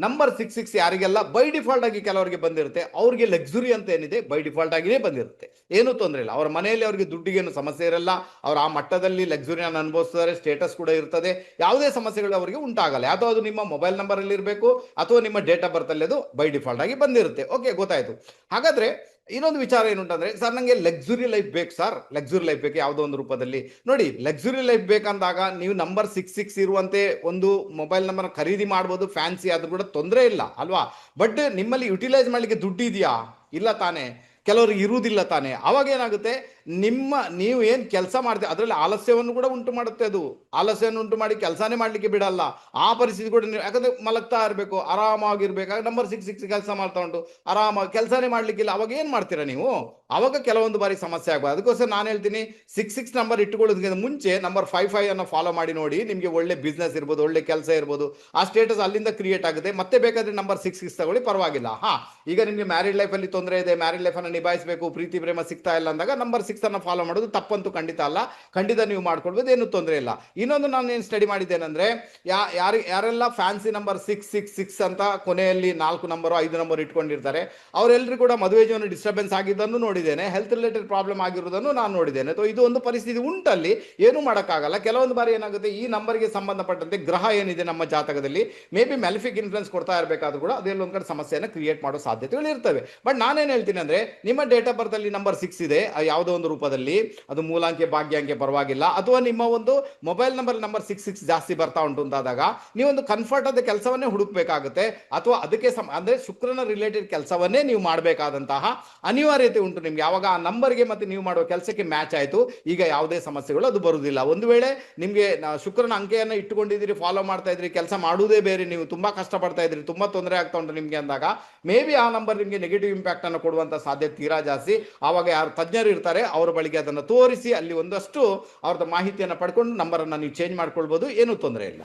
ನಂಬರ್ ಸಿಕ್ಸ್ ಸಿಕ್ಸ್ ಯಾರಿಗೆಲ್ಲ ಬೈ ಡಿಫಾಲ್ಟ್ ಆಗಿ ಕೆಲವರಿಗೆ ಬಂದಿರುತ್ತೆ, ಅವ್ರಿಗೆ ಲಕ್ಸುರಿ ಅಂತ ಏನಿದೆ ಬೈ ಡಿಫಾಲ್ಟ್ ಆಗಿನೇ ಬಂದಿರುತ್ತೆ. ಏನೂ ತೊಂದರೆ ಇಲ್ಲ. ಅವರ ಮನೆಯಲ್ಲಿ ಅವರಿಗೆ ದುಡ್ಡಿಗೇನು ಸಮಸ್ಯೆ ಇರಲ್ಲ. ಅವ್ರು ಆ ಮಟ್ಟದಲ್ಲಿ ಲಕ್ಸುರಿಯನ್ನು ಅನುಭವಿಸ್ತಾರೆ ಸ್ಟೇಟಸ್ ಕೂಡ ಇರ್ತದೆ. ಯಾವುದೇ ಸಮಸ್ಯೆಗಳು ಅವರಿಗೆ ಉಂಟಾಗಲ್ಲ. ಯಾವುದೋ ಅದು ನಿಮ್ಮ ಮೊಬೈಲ್ ನಂಬರಲ್ಲಿ ಇರಬೇಕು ಅಥವಾ ನಿಮ್ಮ ಡೇಟ್ ಆಫ್ ಬರ್ತ್ ಅಲ್ಲಿ ಅದು ಬೈ ಡಿಫಾಲ್ಟ್ ಆಗಿ ಬಂದಿರುತ್ತೆ. ಓಕೆ ಗೊತ್ತಾಯ್ತು. ಹಾಗಾದ್ರೆ ಇನ್ನೊಂದು ವಿಚಾರ ಏನುಂಟಂದ್ರೆ, ಸರ್ ನನಗೆ ಲಕ್ಸುರಿ ಲೈಫ್ ಬೇಕು, ಸರ್. ಲಕ್ಸುರಿ ಲೈಫ್ ಬೇಕು ಯಾವುದೋ ಒಂದು ರೂಪದಲ್ಲಿ. ನೋಡಿ ಲಕ್ಸುರಿ ಲೈಫ್ ಬೇಕಂದಾಗ ನೀವು ನಂಬರ್ ಸಿಕ್ಸ್ ಸಿಕ್ಸ್ ಇರುವಂತೆ ಒಂದು ಮೊಬೈಲ್ ನಂಬರ್ ಖರೀದಿ ಮಾಡ್ಬೋದು. ಫ್ಯಾನ್ಸಿ ಆದ್ರೂ ಕೂಡ ತೊಂದರೆ ಇಲ್ಲ, ಅಲ್ವಾ? ಬಟ್ ನಿಮ್ಮಲ್ಲಿ ಯುಟಿಲೈಸ್ ಮಾಡಲಿಕ್ಕೆ ದುಡ್ಡು ಇದೆಯಾ? ಇಲ್ಲ ತಾನೇ. ಕೆಲವರಿಗೆ ಇರುವುದಿಲ್ಲ ತಾನೇ. ಅವಾಗ ಏನಾಗುತ್ತೆ? ನಿಮ್ಮ, ನೀವು ಏನು ಕೆಲಸ ಮಾಡ್ತೀವಿ ಅದರಲ್ಲಿ ಆಲಸ್ಯವನ್ನು ಕೂಡ ಉಂಟು ಮಾಡುತ್ತೆ ಅದು. ಆಲಸ್ಯವನ್ನು ಉಂಟು ಮಾಡಿ ಕೆಲಸನೇ ಮಾಡ್ಲಿಕ್ಕೆ ಬಿಡಲ್ಲ. ಆ ಪರಿಸ್ಥಿತಿ ಕೂಡ ನೀವು, ಯಾಕಂದ್ರೆ ಮಲಗ್ತಾ ಇರಬೇಕು ಆರಾಮಾಗಿರ್ಬೇಕಾದ್ರೆ ನಂಬರ್ ಸಿಕ್ಸ್ ಸಿಕ್ಸ್ ಕೆಲಸ ಮಾಡ್ತಾ ಉಂಟು. ಆರಾಮಾಗಿ ಕೆಲಸನೇ ಮಾಡ್ಲಿಕ್ಕಿಲ್ಲ ಅವಾಗ ಏನು ಮಾಡ್ತೀರಾ ನೀವು? ಅವಾಗ ಕೆಲವೊಂದು ಬಾರಿ ಸಮಸ್ಯೆ ಆಗ್ಬೋದು. ಅದಕ್ಕೋಸ್ಕರ ನಾನು ಹೇಳ್ತೀನಿ ಸಿಕ್ಸ್ ಸಿಕ್ಸ್ ನಂಬರ್ ಇಟ್ಟುಕೊಳ್ಳೋದಕ್ಕಿಂತ ಮುಂಚೆ ನಂಬರ್ ಫೈವ್ ಫೈವ್ ಅನ್ನು ಫಾಲೋ ಮಾಡಿ ನೋಡಿ. ನಿಮಗೆ ಒಳ್ಳೆ ಬಿಸ್ನೆಸ್ ಇರ್ಬೋದು, ಒಳ್ಳೆ ಕೆಲಸ ಇರ್ಬೋದು. ಆ ಸ್ಟೇಟಸ್ ಅಲ್ಲಿಂದ ಕ್ರಿಯೇಟ್ ಆಗುತ್ತೆ. ಮತ್ತೆ ಬೇಕಾದ್ರೆ ನಂಬರ್ ಸಿಕ್ಸ್ ಸಿಕ್ಸ್ ತಗೊಳ್ಳಿ, ಪರವಾಗಿಲ್ಲ. ಹಾ, ಈಗ ನಿಮಗೆ ಮ್ಯಾರಿಡ್ ಲೈಫಲ್ಲಿ ತೊಂದರೆ ಇದೆ ಮ್ಯಾರಿಡ್ ಲೈಫನ್ನು ನಿಭಾಯಿಸಬೇಕು, ಪ್ರೀತಿ, ಪ್ರೇಮ ಸಿಗ್ತಾ ಇಲ್ಲ ಅಂದಾಗ ನಂಬರ್ ಸಿಕ್ಸ್ ಅನ್ನು ಫಾಲೋ ಮಾಡೋದು ತಪ್ಪಂತೂ ಖಂಡಿತ ಅಲ್ಲ. ಖಂಡಿತ ನೀವು ಮಾಡ್ಕೊಳ್ಬೋದು, ಏನು ತೊಂದರೆ ಇಲ್ಲ. ಇನ್ನೊಂದು ನಾನು ಏನು ಸ್ಟಡಿ ಮಾಡಿದ್ದೇನೆಂದ್ರೆ, ಯಾ, ಯಾರು, ಯಾರೆಲ್ಲ fancy number six six six ಅಂತ ಕೊನೆಯಲ್ಲಿ ನಾಲ್ಕು ನಂಬರು ಐದು ನಂಬರ್ ಇಟ್ಕೊಂಡಿರ್ತಾರೆ ಅವರೆಲ್ಲರೂ ಕೂಡ ಮದುವೆ ಜೀವನ ಡಿಸ್ಟರ್ಬೆನ್ಸ್ ಆಗಿದ್ದನ್ನು ನೋಡಿದ್ದೇನೆ ಹೆಲ್ತ್ ರಿಲೇಟೆಡ್ ಪ್ರಾಬ್ಲಮ್ ಆಗಿರುವುದನ್ನು ನಾನು ನೋಡಿದ್ದೇನೆ. ಸೊ ಇದು ಒಂದು ಪರಿಸ್ಥಿತಿ ಉಂಟಲ್ಲಿ, ಏನು ಮಾಡೋಕ್ಕಾಗಲ್ಲ. ಕೆಲವೊಂದು ಬಾರಿ ಏನಾಗುತ್ತೆ, ಈ ನಂಬರ್ಗೆ ಸಂಬಂಧಪಟ್ಟಂತೆ ಗ್ರಹ ಏನಿದೆ ನಮ್ಮ ಜಾತಕದಲ್ಲಿ ಮೇ ಬಿ ಮೆಲಿಫಿಕ್ ಇನ್ಫ್ಲುಯೆನ್ಸ್ ಕೊಡ್ತಾ ಇರಬೇಕಾದ್ರೂ ಕೂಡ ಅದೆಲ್ಲೊಂದು ಕಡೆ ಸಮಸ್ಯೆಯನ್ನು ಕ್ರಿಯೇಟ್ ಮಾಡೋ ಸಾಧ್ಯತೆಗಳು ಇರ್ತವೆ ಬಟ್ ನಾನೇನು ಹೇಳ್ತೀನಿ ಅಂದ್ರೆ ನಿಮ್ಮ ಡೇಟ್ ಆಫ್ ಬರ್ತ್ ಅಲ್ಲಿ ನಂಬರ್ ಸಿಕ್ಸ್ ಇದೆ ಯಾವುದೋ ಒಂದು ರೂಪದಲ್ಲಿ ಅದು ಮೂಲಾಂಕೆ ಭಾಗ್ಯಾಂಕೆ ಪರವಾಗಿಲ್ಲ. ಅಥವಾ ನಿಮ್ಮ ಒಂದು mobile number number six six ಜಾಸ್ತಿ ಬರ್ತಾ ಉಂಟು ಅಂತಾದಾಗ ನೀವೊಂದು ಕನ್ಫರ್ಟ್ ಆದ ಕೆಲಸವನ್ನೇ ಹುಡುಕ್ಬೇಕಾಗುತ್ತೆ. ಅಥವಾ ಅದಕ್ಕೆ ಸಮ, ಅಂದ್ರೆ ಶುಕ್ರನ ರಿಲೇಟೆಡ್ ಕೆಲಸವನ್ನೇ ನೀವು ಮಾಡಬೇಕಾದಂತಹ ಅನಿವಾರ್ಯತೆ ಉಂಟು ನಿಮ್ಗೆ. ಯಾವಾಗ ಆ ನಂಬರ್ಗೆ ಮತ್ತೆ ನೀವು ಮಾಡುವ ಕೆಲಸಕ್ಕೆ ಮ್ಯಾಚ್ ಆಯಿತು, ಈಗ ಯಾವುದೇ ಸಮಸ್ಯೆಗಳು ಅದು ಬರುವುದಿಲ್ಲ. ಒಂದು ವೇಳೆ ನಿಮಗೆ ಶುಕ್ರನ ಅಂಕೆಯನ್ನು ಇಟ್ಟುಕೊಂಡಿದ್ದೀರಿ ಫಾಲೋ ಮಾಡ್ತಾ ಇದ್ರಿ ಕೆಲಸ ಮಾಡುವುದೇ ಬೇರೆ, ನೀವು ತುಂಬಾ ಕಷ್ಟಪಡ್ತಾ ಇದ್ರಿ ತುಂಬಾ ತೊಂದರೆ ಆಗ್ತಾ ಉಂಟು ನಿಮಗೆ ಅಂದಾಗ ಮೇ ಬಿ ಆ ನಂಬರ್ ನಿಮಗೆ ನೆಗೆಟಿವ್ ಇಂಪ್ಯಾಕ್ಟ್ ಅನ್ನು ಕೊಡುವಂತ ಸಾಧ್ಯತೆ ತೀರಾ ಜಾಸ್ತಿ. ಆವಾಗ ಯಾರು ತಜ್ಞರು ಇರ್ತಾರೆ ಅವರ ಬಳಿಗೆ ಅದನ್ನು ತೋರಿಸಿ, ಅಲ್ಲಿ ಒಂದಷ್ಟು ಅವ್ರದ್ದು ಮಾಹಿತಿಯನ್ನು ಪಡ್ಕೊಂಡು ನಂಬರನ್ನು ನೀವು ಚೇಂಜ್ ಮಾಡ್ಕೊಳ್ಬೋದು, ಏನೂ ತೊಂದರೆ ಇಲ್ಲ.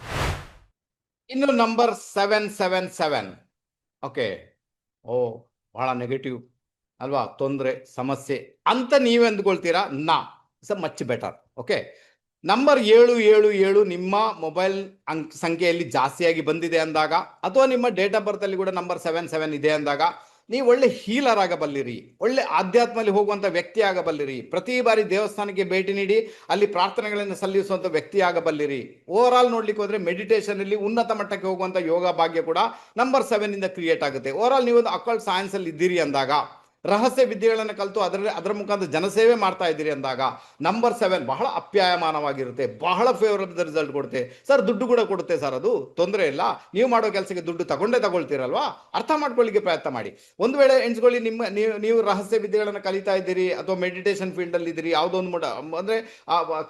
ಇನ್ನು number seven seven seven okay ಓ, ಬಹಳ ನೆಗೆಟಿವ್ ಅಲ್ವಾ? ತೊಂದರೆ, ಸಮಸ್ಯೆ ಅಂತ ನೀವು ಅಂದ್ಕೊಳ್ತೀರಾ ನಾ. Is much better okay number ಏಳು ಏಳು ಏಳು ನಿಮ್ಮ ಮೊಬೈಲ್ ಸಂಖ್ಯೆಯಲ್ಲಿ ಜಾಸ್ತಿಯಾಗಿ ಬಂದಿದೆ ಅಂದಾಗ, ಅಥವಾ ನಿಮ್ಮ ಡೇಟ್ ಆಫ್ ಬರ್ತ್ ಅಲ್ಲಿ ಕೂಡ ನಂಬರ್ ಸೆವೆನ್ ಸೆವೆನ್ ಇದೆ ಅಂದಾಗ ನೀವು ಒಳ್ಳೆ ಹೀಲರ್ ಆಗಬಲ್ಲಿರಿ, ಒಳ್ಳೆ ಆಧ್ಯಾತ್ಮದಲ್ಲಿ ಹೋಗುವಂಥ ವ್ಯಕ್ತಿ ಆಗಬಲ್ಲಿರಿ. ಪ್ರತಿ ಬಾರಿ ದೇವಸ್ಥಾನಕ್ಕೆ ಭೇಟಿ ನೀಡಿ, ಅಲ್ಲಿ ಪ್ರಾರ್ಥನೆಗಳನ್ನು ಸಲ್ಲಿಸುವಂಥ ವ್ಯಕ್ತಿ ಆಗಬಲ್ಲಿರಿ. ಓವರ್ ಆಲ್ ನೋಡ್ಲಿಕ್ಕೆ ಹೋದರೆ ಮೆಡಿಟೇಷನಲ್ಲಿ ಉನ್ನತ ಮಟ್ಟಕ್ಕೆ ಹೋಗುವಂಥ ಯೋಗ ಭಾಗ್ಯ ಕೂಡ ನಂಬರ್ ಇಂದ ಕ್ರಿಯೇಟ್ ಆಗುತ್ತೆ. ಓವರ್ ಆಲ್ ನೀವು ಒಂದು ಅಕಲ್ಟ್ ಸೈನ್ಸ್ ಅಲ್ಲಿ ಇದ್ದೀರಿ ಅಂದಾಗ. ರಹಸ್ಯ ವಿದ್ಯೆಗಳನ್ನು ಕಲಿತು ಅದರಲ್ಲಿ ಅದರ ಮುಖಾಂತರ ಜನಸೇವೆ ಮಾಡ್ತಾ ಇದ್ದೀರಿ ಅಂದಾಗ ನಂಬರ್ ಸೆವೆನ್ ಬಹಳ ಅಪ್ಯಾಯಮಾನವಾಗಿರುತ್ತೆ. ಬಹಳ ಫೇವರಬಲ್ ರಿಸಲ್ಟ್ ಕೊಡುತ್ತೆ. ಸರ್ ದುಡ್ಡು ಕೂಡ ಕೊಡುತ್ತೆ ಸರ್ ಅದು. ತೊಂದರೆ ಇಲ್ಲ. ನೀವು ಮಾಡೋ ಕೆಲಸಕ್ಕೆ ದುಡ್ಡು ತಗೊಂಡೇ ತಗೊಳ್ತೀರಲ್ವಾ? ಅರ್ಥ ಮಾಡ್ಕೊಳ್ಳಿಕ್ಕೆ ಪ್ರಯತ್ನ ಮಾಡಿ. ಒಂದು ವೇಳೆ ಎಣ್ಸ್ಕೊಳ್ಳಿ ನಿಮ್ಮ ನೀವು ನೀವು ರಹಸ್ಯ ವಿದ್ಯೆಗಳನ್ನು ಕಲಿತಾ ಇದ್ದೀರಿ ಅಥವಾ ಮೆಡಿಟೇಷನ್ ಫೀಲ್ಡಲ್ಲಿ ಇದ್ದೀರಿ, ಯಾವುದೋ ಒಂದು ಮೂಡ, ಅಂದರೆ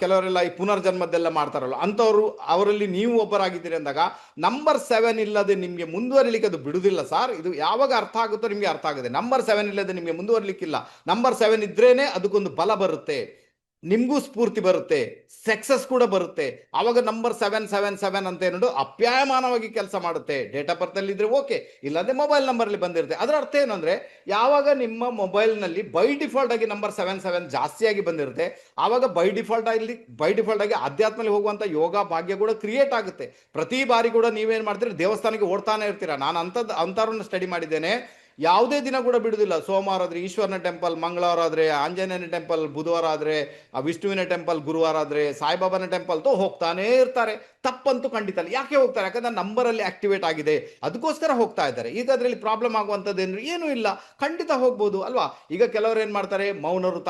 ಕೆಲವರೆಲ್ಲ ಈ ಪುನರ್ಜನ್ಮದ್ದೆಲ್ಲ ಮಾಡ್ತಾರಲ್ಲ, ಅಂಥವ್ರು ಅವರಲ್ಲಿ ನೀವು ಒಬ್ಬರಾಗಿದ್ದೀರಿ ಅಂದಾಗ ನಂಬರ್ ಸೆವೆನ್ ಇಲ್ಲದೆ ನಿಮಗೆ ಮುಂದುವರಿಲಿಕ್ಕೆ ಅದು ಬಿಡುವುದಿಲ್ಲ ಸರ್ ಇದು ಯಾವಾಗ ಅರ್ಥ ಆಗುತ್ತೋ ನಿಮಗೆ ಅರ್ಥ ಆಗುತ್ತೆ. ನಂಬರ್ ಸೆವೆನ್ ಇಲ್ಲದೆ ನಿಮಗೆ ಮುಂದುವರಲಿಕ್ಕಿಲ್ಲ. ನಂಬರ್ ಸೆವೆನ್ ಇದ್ರೇನೆ ಅದಕ್ಕೊಂದು ಬಲ ಬರುತ್ತೆ. ನಿಮಗೂ ಸ್ಫೂರ್ತಿ ಬರುತ್ತೆ. ಸಕ್ಸಸ್ ಕೂಡ ಬರುತ್ತೆ. ಆವಾಗ ನಂಬರ್ ಸೆವೆನ್ ಸೆವೆನ್ ಸೆವೆನ್ ಅಂತ ಏನೋ ಅಪ್ಯಾಯಮಾನವಾಗಿ ಕೆಲಸ ಮಾಡುತ್ತೆ. ಡೇಟ್ ಆಫ್ ಬರ್ತ್ ಅಲ್ಲಿ ಇದ್ರೆ ಓಕೆ ಇಲ್ಲಾಂದ್ರೆ ಮೊಬೈಲ್ ನಂಬರ್ ಅಲ್ಲಿ ಬಂದಿರುತ್ತೆ. ಅದರ ಅರ್ಥ ಏನು ಅಂದ್ರೆ, ಯಾವಾಗ ನಿಮ್ಮ ಮೊಬೈಲ್ನಲ್ಲಿ ಬೈ ಡಿಫಾಲ್ಟ್ ಆಗಿ ನಂಬರ್ ಸೆವೆನ್ ಸೆವೆನ್ ಜಾಸ್ತಿಯಾಗಿ ಬಂದಿರುತ್ತೆ ಆವಾಗ ಬೈ ಡಿಫಾಲ್ಟ್ ಆಗಿ ಬೈ ಡಿಫಾಲ್ಟ್ ಆಗಿ ಅಧ್ಯಾತ್ಮಲ್ಲಿ ಹೋಗುವಂತ ಯೋಗ ಭಾಗ್ಯ ಕೂಡ ಕ್ರಿಯೇಟ್ ಆಗುತ್ತೆ. ಪ್ರತಿ ಬಾರಿ ಕೂಡ ನೀವೇನು ಮಾಡ್ತೀರಿ, ದೇವಸ್ಥಾನಕ್ಕೆ ಓಡ್ತಾನೆ ಇರ್ತೀರಾ. ನಾನು ಅಂಥದ್ದು ಅಂಥವ್ರನ್ನ ಸ್ಟಡಿ ಮಾಡಿದ್ದೇನೆ. ಯಾವುದೇ ದಿನ ಕೂಡ ಬಿಡುವುದಿಲ್ಲ. ಸೋಮವಾರ ಆದರೆ ಈಶ್ವರನ ಟೆಂಪಲ್ ಮಂಗಳವಾರ ಆದರೆ ಆಂಜನೇಯನ ಟೆಂಪಲ್ ಬುಧವಾರ ಆದರೆ ವಿಷ್ಣುವಿನ ಟೆಂಪಲ್ ಗುರುವಾರ ಆದರೆ ಸಾಯಿಬಾಬಾನ ಟೆಂಪಲ್ ತೋ ಹೋಗ್ತಾನೇ ಇರ್ತಾರೆ. ತಪ್ಪಂತೂ ಖಂಡಿತ ಯಾಕೆ ಹೋಗ್ತಾರೆ? ಯಾಕಂದ್ರೆ ನಂಬರಲ್ಲಿ ಆಕ್ಟಿವೇಟ್ ಆಗಿದೆ. ಅದಕ್ಕೋಸ್ಕರ ಹೋಗ್ತಾ ಇದ್ದಾರೆ. ಈಗ ಅದರಲ್ಲಿ ಪ್ರಾಬ್ಲಮ್ ಆಗುವಂಥದ್ದು ಏನು ಏನೂ ಇಲ್ಲ. ಖಂಡಿತ ಹೋಗ್ಬೋದು, ಅಲ್ವಾ? ಈಗ ಕೆಲವರು ಏನು ಮಾಡ್ತಾರೆ? ಮೌನ ವೃತ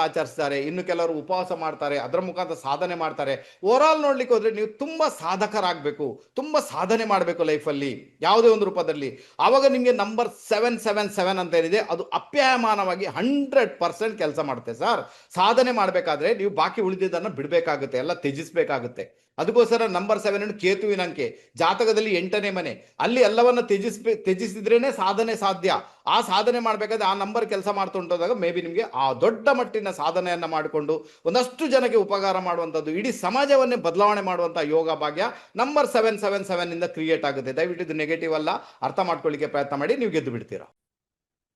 ಇನ್ನು ಕೆಲವರು ಉಪವಾಸ ಮಾಡ್ತಾರೆ. ಅದರ ಮುಖಾಂತರ ಸಾಧನೆ ಮಾಡ್ತಾರೆ. ಓವರ್ ಆಲ್ ನೋಡ್ಲಿಕ್ಕೆ ಹೋದರೆ ನೀವು ತುಂಬಾ ಸಾಧಕರಾಗಬೇಕು. ತುಂಬಾ ಸಾಧನೆ ಮಾಡಬೇಕು ಲೈಫಲ್ಲಿ ಯಾವುದೇ ಒಂದು ರೂಪದಲ್ಲಿ. ಆವಾಗ ನಿಮಗೆ ನಂಬರ್ ಸೆವೆನ್ ಸೆವೆನ್ ಸೆವೆನ್ ಅಂತ ಏನಿದೆ, ಅದು ಅಪ್ಯಾಯಮಾನವಾಗಿ ಹಂಡ್ರೆಡ್ ಪರ್ಸೆಂಟ್ ಕೆಲಸ ಮಾಡುತ್ತೆ ಸರ್ ಸಾಧನೆ ಮಾಡಬೇಕಾದ್ರೆ ನೀವು ಬಾಕಿ ಉಳಿದಿದ್ದನ್ನು ಬಿಡಬೇಕಾಗುತ್ತೆ, ಎಲ್ಲ ತ್ಯಜಿಸಬೇಕಾಗುತ್ತೆ. ಅದಕ್ಕೋಸ್ಕರ ನಂಬರ್ ಸೆವೆನ್ ಕೇತುವಿನ ಅಂಕೆ ಜಾತಕದಲ್ಲಿ ಎಂಟನೇ ಮನೆ. ಅಲ್ಲಿ ಎಲ್ಲವನ್ನ ತ್ಯಜಿಸ್ಬೇ, ತ್ಯಜಿಸಿದ್ರೇನೆ ಸಾಧನೆ ಸಾಧ್ಯ. ಆ ಸಾಧನೆ ಮಾಡಬೇಕಾದ್ರೆ ಆ ನಂಬರ್ ಕೆಲಸ ಮಾಡ್తుంಟಾಗ ಮೇ ಬಿ ನಿಮಗೆ ಆ ದೊಡ್ಡ ಮಟ್ಟಿನ ಸಾಧನೆಯನ್ನ ಮಾಡಿಕೊಂಡು ಒಂದಷ್ಟು ಜನಕ್ಕೆ ಉಪಕಾರ ಮಾಡುವಂಥದ್ದು, ಇಡೀ ಸಮಾಜವನ್ನೇ ಬದಲಾವಣೆ ಮಾಡುವಂಥ ಯೋಗ ಭಾಗ್ಯ ನಂಬರ್ ಸೆವೆನ್ ಸೆವೆನ್ ಸೆವೆನ್ ಇಂದ ಕ್ರಿಯೇಟ್ ಆಗುತ್ತೆ. ದಯವಿಟ್ಟು ಇದು ನೆಗೆಟಿವ್ ಅಲ್ಲ. ಅರ್ಥ ಮಾಡ್ಕೊಳ್ಳಿಕ್ಕೆ ಪ್ರಯತ್ನ ಮಾಡಿ, ನೀವು ಗೆದ್ದು ಬಿಡ್ತೀರಾ.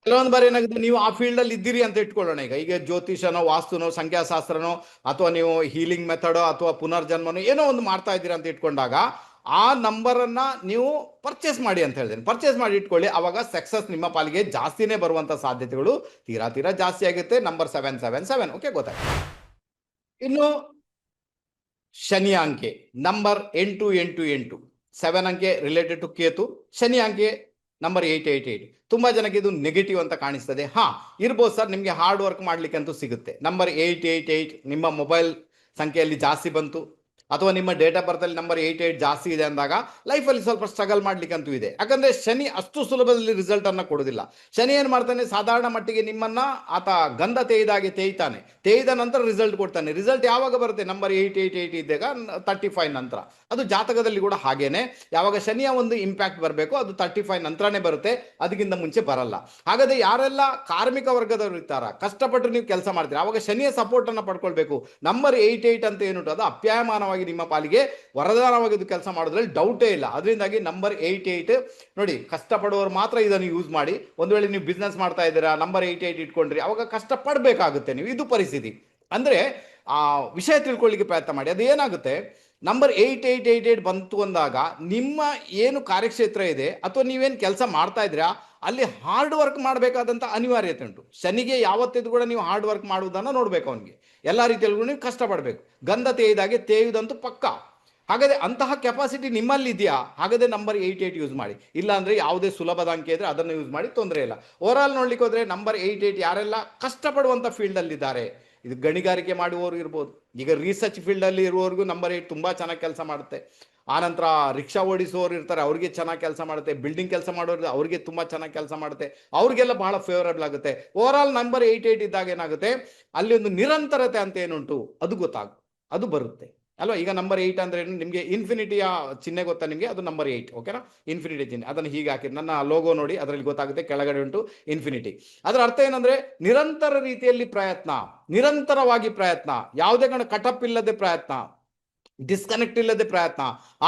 ಕೆಲವೊಂದು ಬಾರಿ ಏನಾಗುತ್ತೆ, ನೀವು ಆ ಫೀಲ್ಡ್ ಅಲ್ಲಿ ಇದ್ದೀರಿ ಅಂತ ಇಟ್ಕೊಳ್ಳೋಣ ಈಗ. ಈಗ ಜ್ಯೋತಿಷನೋ, ವಾಸ್ತುನೋ, ಸಂಖ್ಯಾಶಾಸ್ತ್ರನೋ, ಅಥವಾ ನೀವು ಹೀಲಿಂಗ್ ಮೆಥಡೋ ಅಥವಾ ಪುನರ್ಜನ್ಮನೋ, ಏನೋ ಒಂದು ಮಾಡ್ತಾ ಇದ್ದೀರಾ ಅಂತ ಇಟ್ಕೊಂಡಾಗ, ಆ ನಂಬರ್ ಅನ್ನ ನೀವು ಪರ್ಚೇಸ್ ಮಾಡಿ ಅಂತ ಹೇಳ್ತೀನಿ. ಪರ್ಚೇಸ್ ಮಾಡಿ ಇಟ್ಕೊಳ್ಳಿ. ಅವಾಗ ಸಕ್ಸಸ್ ನಿಮ್ಮ ಪಾಲಿಗೆ ಜಾಸ್ತಿನೇ ಬರುವಂತ ಸಾಧ್ಯತೆಗಳು ತೀರಾ ತೀರಾ ಜಾಸ್ತಿ ಆಗುತ್ತೆ. Number seven seven seven okay ಗೊತ್ತಾಯ್ತು. ಇನ್ನು ಶನಿ ಅಂಕೆ. ನಂಬರ್ ಎಂಟು ಎಂಟು ಎಂಟು. ಸೆವೆನ್ ಅಂಕೆ ರಿಲೇಟೆಡ್ ಟು ಕೇತು. ಶನಿ ಅಂಕೆ ನಂಬರ್ ಏಯ್ಟ್ ಏಯ್ಟ್ ಏಯ್ಟ್ ತುಂಬಾ ಜನಕ್ಕೆ ಇದು ನೆಗೆಟಿವ್ ಅಂತ ಕಾಣಿಸ್ತದೆ. ಹಾ, ಇರ್ಬೋದು ಸರ್ ನಿಮಗೆ ಹಾರ್ಡ್ ವರ್ಕ್ ಮಾಡ್ಲಿಕ್ಕೆ ಅಂತೂ ಸಿಗುತ್ತೆ. ನಂಬರ್ ಏಯ್ಟ್ ಏಯ್ಟ್ ಏಯ್ಟ್ ನಿಮ್ಮ ಮೊಬೈಲ್ ಸಂಖ್ಯೆಯಲ್ಲಿ ಜಾಸ್ತಿ ಬಂತು. ಅಥವಾ ನಿಮ್ಮ ಡೇಟ್ ಆಫ್ ಬರ್ತ್ ಅಲ್ಲಿ ನಂಬರ್ ಏಯ್ಟ್ ಏಯ್ಟ್ ಜಾಸ್ತಿ ಇದೆ ಅಂದಾಗ ಲೈಫಲ್ಲಿ ಸ್ವಲ್ಪ ಸ್ಟ್ರಗಲ್ ಮಾಡ್ಲಿಕ್ಕಂತೂ ಇದೆ. ಯಾಕಂದ್ರೆ ಶನಿ ಅಷ್ಟು ಸುಲಭದಲ್ಲಿ ರಿಸಲ್ಟ್ ಅನ್ನ ಕೊಡೋದಿಲ್ಲ. ಶನಿ ಏನ್ ಮಾಡ್ತಾನೆ? ಸಾಧಾರಣ ಮಟ್ಟಿಗೆ ನಿಮ್ಮನ್ನ ಆತ ಗಂಧ ತೇಯ್ದಾಗೆ ತೇಯ್ತಾನೆ. ತೇಯ್ದ ನಂತರ ರಿಸಲ್ಟ್ ಕೊಡ್ತಾನೆ. ರಿಸಲ್ಟ್ ಯಾವಾಗ ಬರುತ್ತೆ? ನಂಬರ್ ಏಯ್ಟ್ ಏಯ್ಟ್ ಏಯ್ಟ್ ಇದ್ದಾಗ ತರ್ಟಿ ಫೈವ್ ನಂತರ. ಅದು ಜಾತಕದಲ್ಲಿ ಕೂಡ ಹಾಗೇನೆ. ಯಾವಾಗ ಶನಿಯ ಒಂದು ಇಂಪ್ಯಾಕ್ಟ್ ಬರಬೇಕು, ಅದು ತರ್ಟಿ ಫೈವ್ ನಂತರನೇ ಬರುತ್ತೆ. ಅದಕ್ಕಿಂತ ಮುಂಚೆ ಬರಲ್ಲ. ಹಾಗಾದ್ರೆ ಯಾರೆಲ್ಲ ಕಾರ್ಮಿಕ ವರ್ಗದವರು ಇರ್ತಾರ? ಕಷ್ಟಪಟ್ಟು ನೀವು ಕೆಲಸ ಮಾಡ್ತೀರಾ? ಅವಾಗ ಶನಿಯ ಸಪೋರ್ಟ್ ಅನ್ನ ಪಡ್ಕೊಳ್ಬೇಕು. ನಂಬರ್ ಏಯ್ಟ್ ಏಯ್ಟ್ ಅಂತ ಏನುಂಟು ಅದು ಅಪ್ಯಾಯಮಾನವಾಗಿ ನಿಮ್ಮ ಪಾಲಿಗೆ ವರದಾನವಾಗಿ ಇದು ಕೆಲಸ ಮಾಡೋದ್ರಲ್ಲಿ ಡೌಟೇ ಇಲ್ಲ. ಅದರಿಂದಾಗಿ ನಂಬರ್ ಏಯ್ಟ್ ಏಯ್ಟ್ ನೋಡಿ ಕಷ್ಟಪಡುವವರು ಮಾತ್ರ ಇದನ್ನು ಯೂಸ್ ಮಾಡಿ, ಒಂದು ವೇಳೆ ನೀವು ಬಿಸ್ನೆಸ್ ಮಾಡ್ತಾ ಇದ್ದೀರಾ ನಂಬರ್ ಏಯ್ಟ್ ಏಯ್ಟ್ ಇಟ್ಕೊಂಡ್ರಿ, ಅವಾಗ ಕಷ್ಟಪಡಬೇಕಾಗುತ್ತೆ ನೀವು. ಇದು ಪರಿಸ್ಥಿತಿ. ಅಂದ್ರೆ, ಆ ವಿಷಯ ತಿಳ್ಕೊಳ್ಳಿಕ್ಕೆ ಪ್ರಯತ್ನ ಮಾಡಿ. ಅದು ಏನಾಗುತ್ತೆ number eight eight eight eight ಬಂತು ಅಂದಾಗ ನಿಮ್ಮ ಏನು ಕಾರ್ಯಕ್ಷೇತ್ರ ಇದೆ ಅಥವಾ ನೀವೇನು ಕೆಲಸ ಮಾಡ್ತಾ ಇದ್ದೀರಾ, ಅಲ್ಲಿ ಹಾರ್ಡ್ ವರ್ಕ್ ಮಾಡಬೇಕಾದಂಥ ಅನಿವಾರ್ಯತೆ ಉಂಟು. ಶನಿಗೆ ಯಾವತ್ತಿದ್ದು ಕೂಡ ನೀವು ಹಾರ್ಡ್ ವರ್ಕ್ ಮಾಡುವುದನ್ನು ನೋಡ್ಬೇಕು ಅವನಿಗೆ. ಎಲ್ಲ ರೀತಿಯಲ್ಲೂ ನೀವು ಕಷ್ಟಪಡಬೇಕು. ಗಂಧ ತೇಯ್ದಾಗೆ ತೇಯುವುದಂತೂ ಪಕ್ಕ. ಹಾಗಾದ್ರೆ ಅಂತಹ ಕೆಪಾಸಿಟಿ ನಿಮ್ಮಲ್ಲಿ ಇದೆಯಾ ಹಾಗಾದ್ರೆ ನಂಬರ್ ಏಯ್ಟ್ ಏಯ್ಟ್ ಯೂಸ್ ಮಾಡಿ. ಇಲ್ಲಾಂದರೆ ಯಾವುದೇ ಸುಲಭದ ಅಂಕೆ ಇದ್ರೆ ಅದನ್ನು ಯೂಸ್ ಮಾಡಿ ತೊಂದರೆ ಇಲ್ಲ. ಓವರ್ ಆಲ್ ನೋಡ್ಲಿಕ್ಕೆ ಹೋದ್ರೆ ನಂಬರ್ ಏಯ್ಟ್ ಏಯ್ಟ್ ಯಾರೆಲ್ಲ ಕಷ್ಟಪಡುವಂಥ ಫೀಲ್ಡಲ್ಲಿದ್ದಾರೆ ಇದು ಗಣಿಗಾರಿಕೆ ಮಾಡುವವರು ಇರ್ಬೋದು. ಈಗ ರಿಸರ್ಚ್ ಫೀಲ್ಡಲ್ಲಿ ಇರುವವರೆಗೂ ನಂಬರ್ ಏಟ್ ತುಂಬ ಚೆನ್ನಾಗಿ ಕೆಲಸ ಮಾಡುತ್ತೆ. ಆನಂತರ ರಿಕ್ಷಾ ಓಡಿಸುವವರು ಇರ್ತಾರೆ, ಅವ್ರಿಗೆ ಚೆನ್ನಾಗಿ ಕೆಲಸ ಮಾಡುತ್ತೆ. ಬಿಲ್ಡಿಂಗ್ ಕೆಲಸ ಮಾಡೋರು ಅವ್ರಿಗೆ ತುಂಬ ಚೆನ್ನಾಗಿ ಕೆಲಸ ಮಾಡುತ್ತೆ. ಅವ್ರಿಗೆಲ್ಲ ಬಹಳ ಫೇವರಬಲ್ ಆಗುತ್ತೆ. Overall number eight eight ಇದ್ದಾಗ ಏನಾಗುತ್ತೆ? ಅಲ್ಲಿ ಒಂದು ನಿರಂತರತೆ ಅಂತ ಏನುಂಟು? ಅದು ಗೊತ್ತಾಗುತ್ತೆ ಅದು ಬರುತ್ತೆ. ಅಲ್ವಾ? ಈಗ ನಂಬರ್ ಏಯ್ಟ್ ಅಂದ್ರೆ ಏನು ನಿಮಗೆ ಇನ್ಫಿನಿಟಿಯ ಚಿಹ್ನೆ ಗೊತ್ತಾ ನಿಮಗೆ? ಅದು ನಂಬರ್ ಏಯ್ಟ್ ಓಕೆನಾ ಇನ್ಫಿನಿಟಿ ಚಿಹ್ನೆ. ಅದನ್ನು ಹೀಗೆ ಹಾಕಿ ನನ್ನ ಲೋಗೋ ನೋಡಿ, ಅದರಲ್ಲಿ ಗೊತ್ತಾಗುತ್ತೆ ಕೆಳಗಡೆ ಉಂಟು ಇನ್ಫಿನಿಟಿ ಅದರ ಅರ್ಥ ಏನಂದ್ರೆ ನಿರಂತರ ರೀತಿಯಲ್ಲಿ ಪ್ರಯತ್ನ, ನಿರಂತರವಾಗಿ ಪ್ರಯತ್ನ, ಯಾವುದೇ ಕಣ ಕಟಪ್ ಇಲ್ಲದೆ ಪ್ರಯತ್ನ ಡಿಸ್ಕನೆಕ್ಟ್ ಇಲ್ಲದೆ ಪ್ರಯತ್ನ,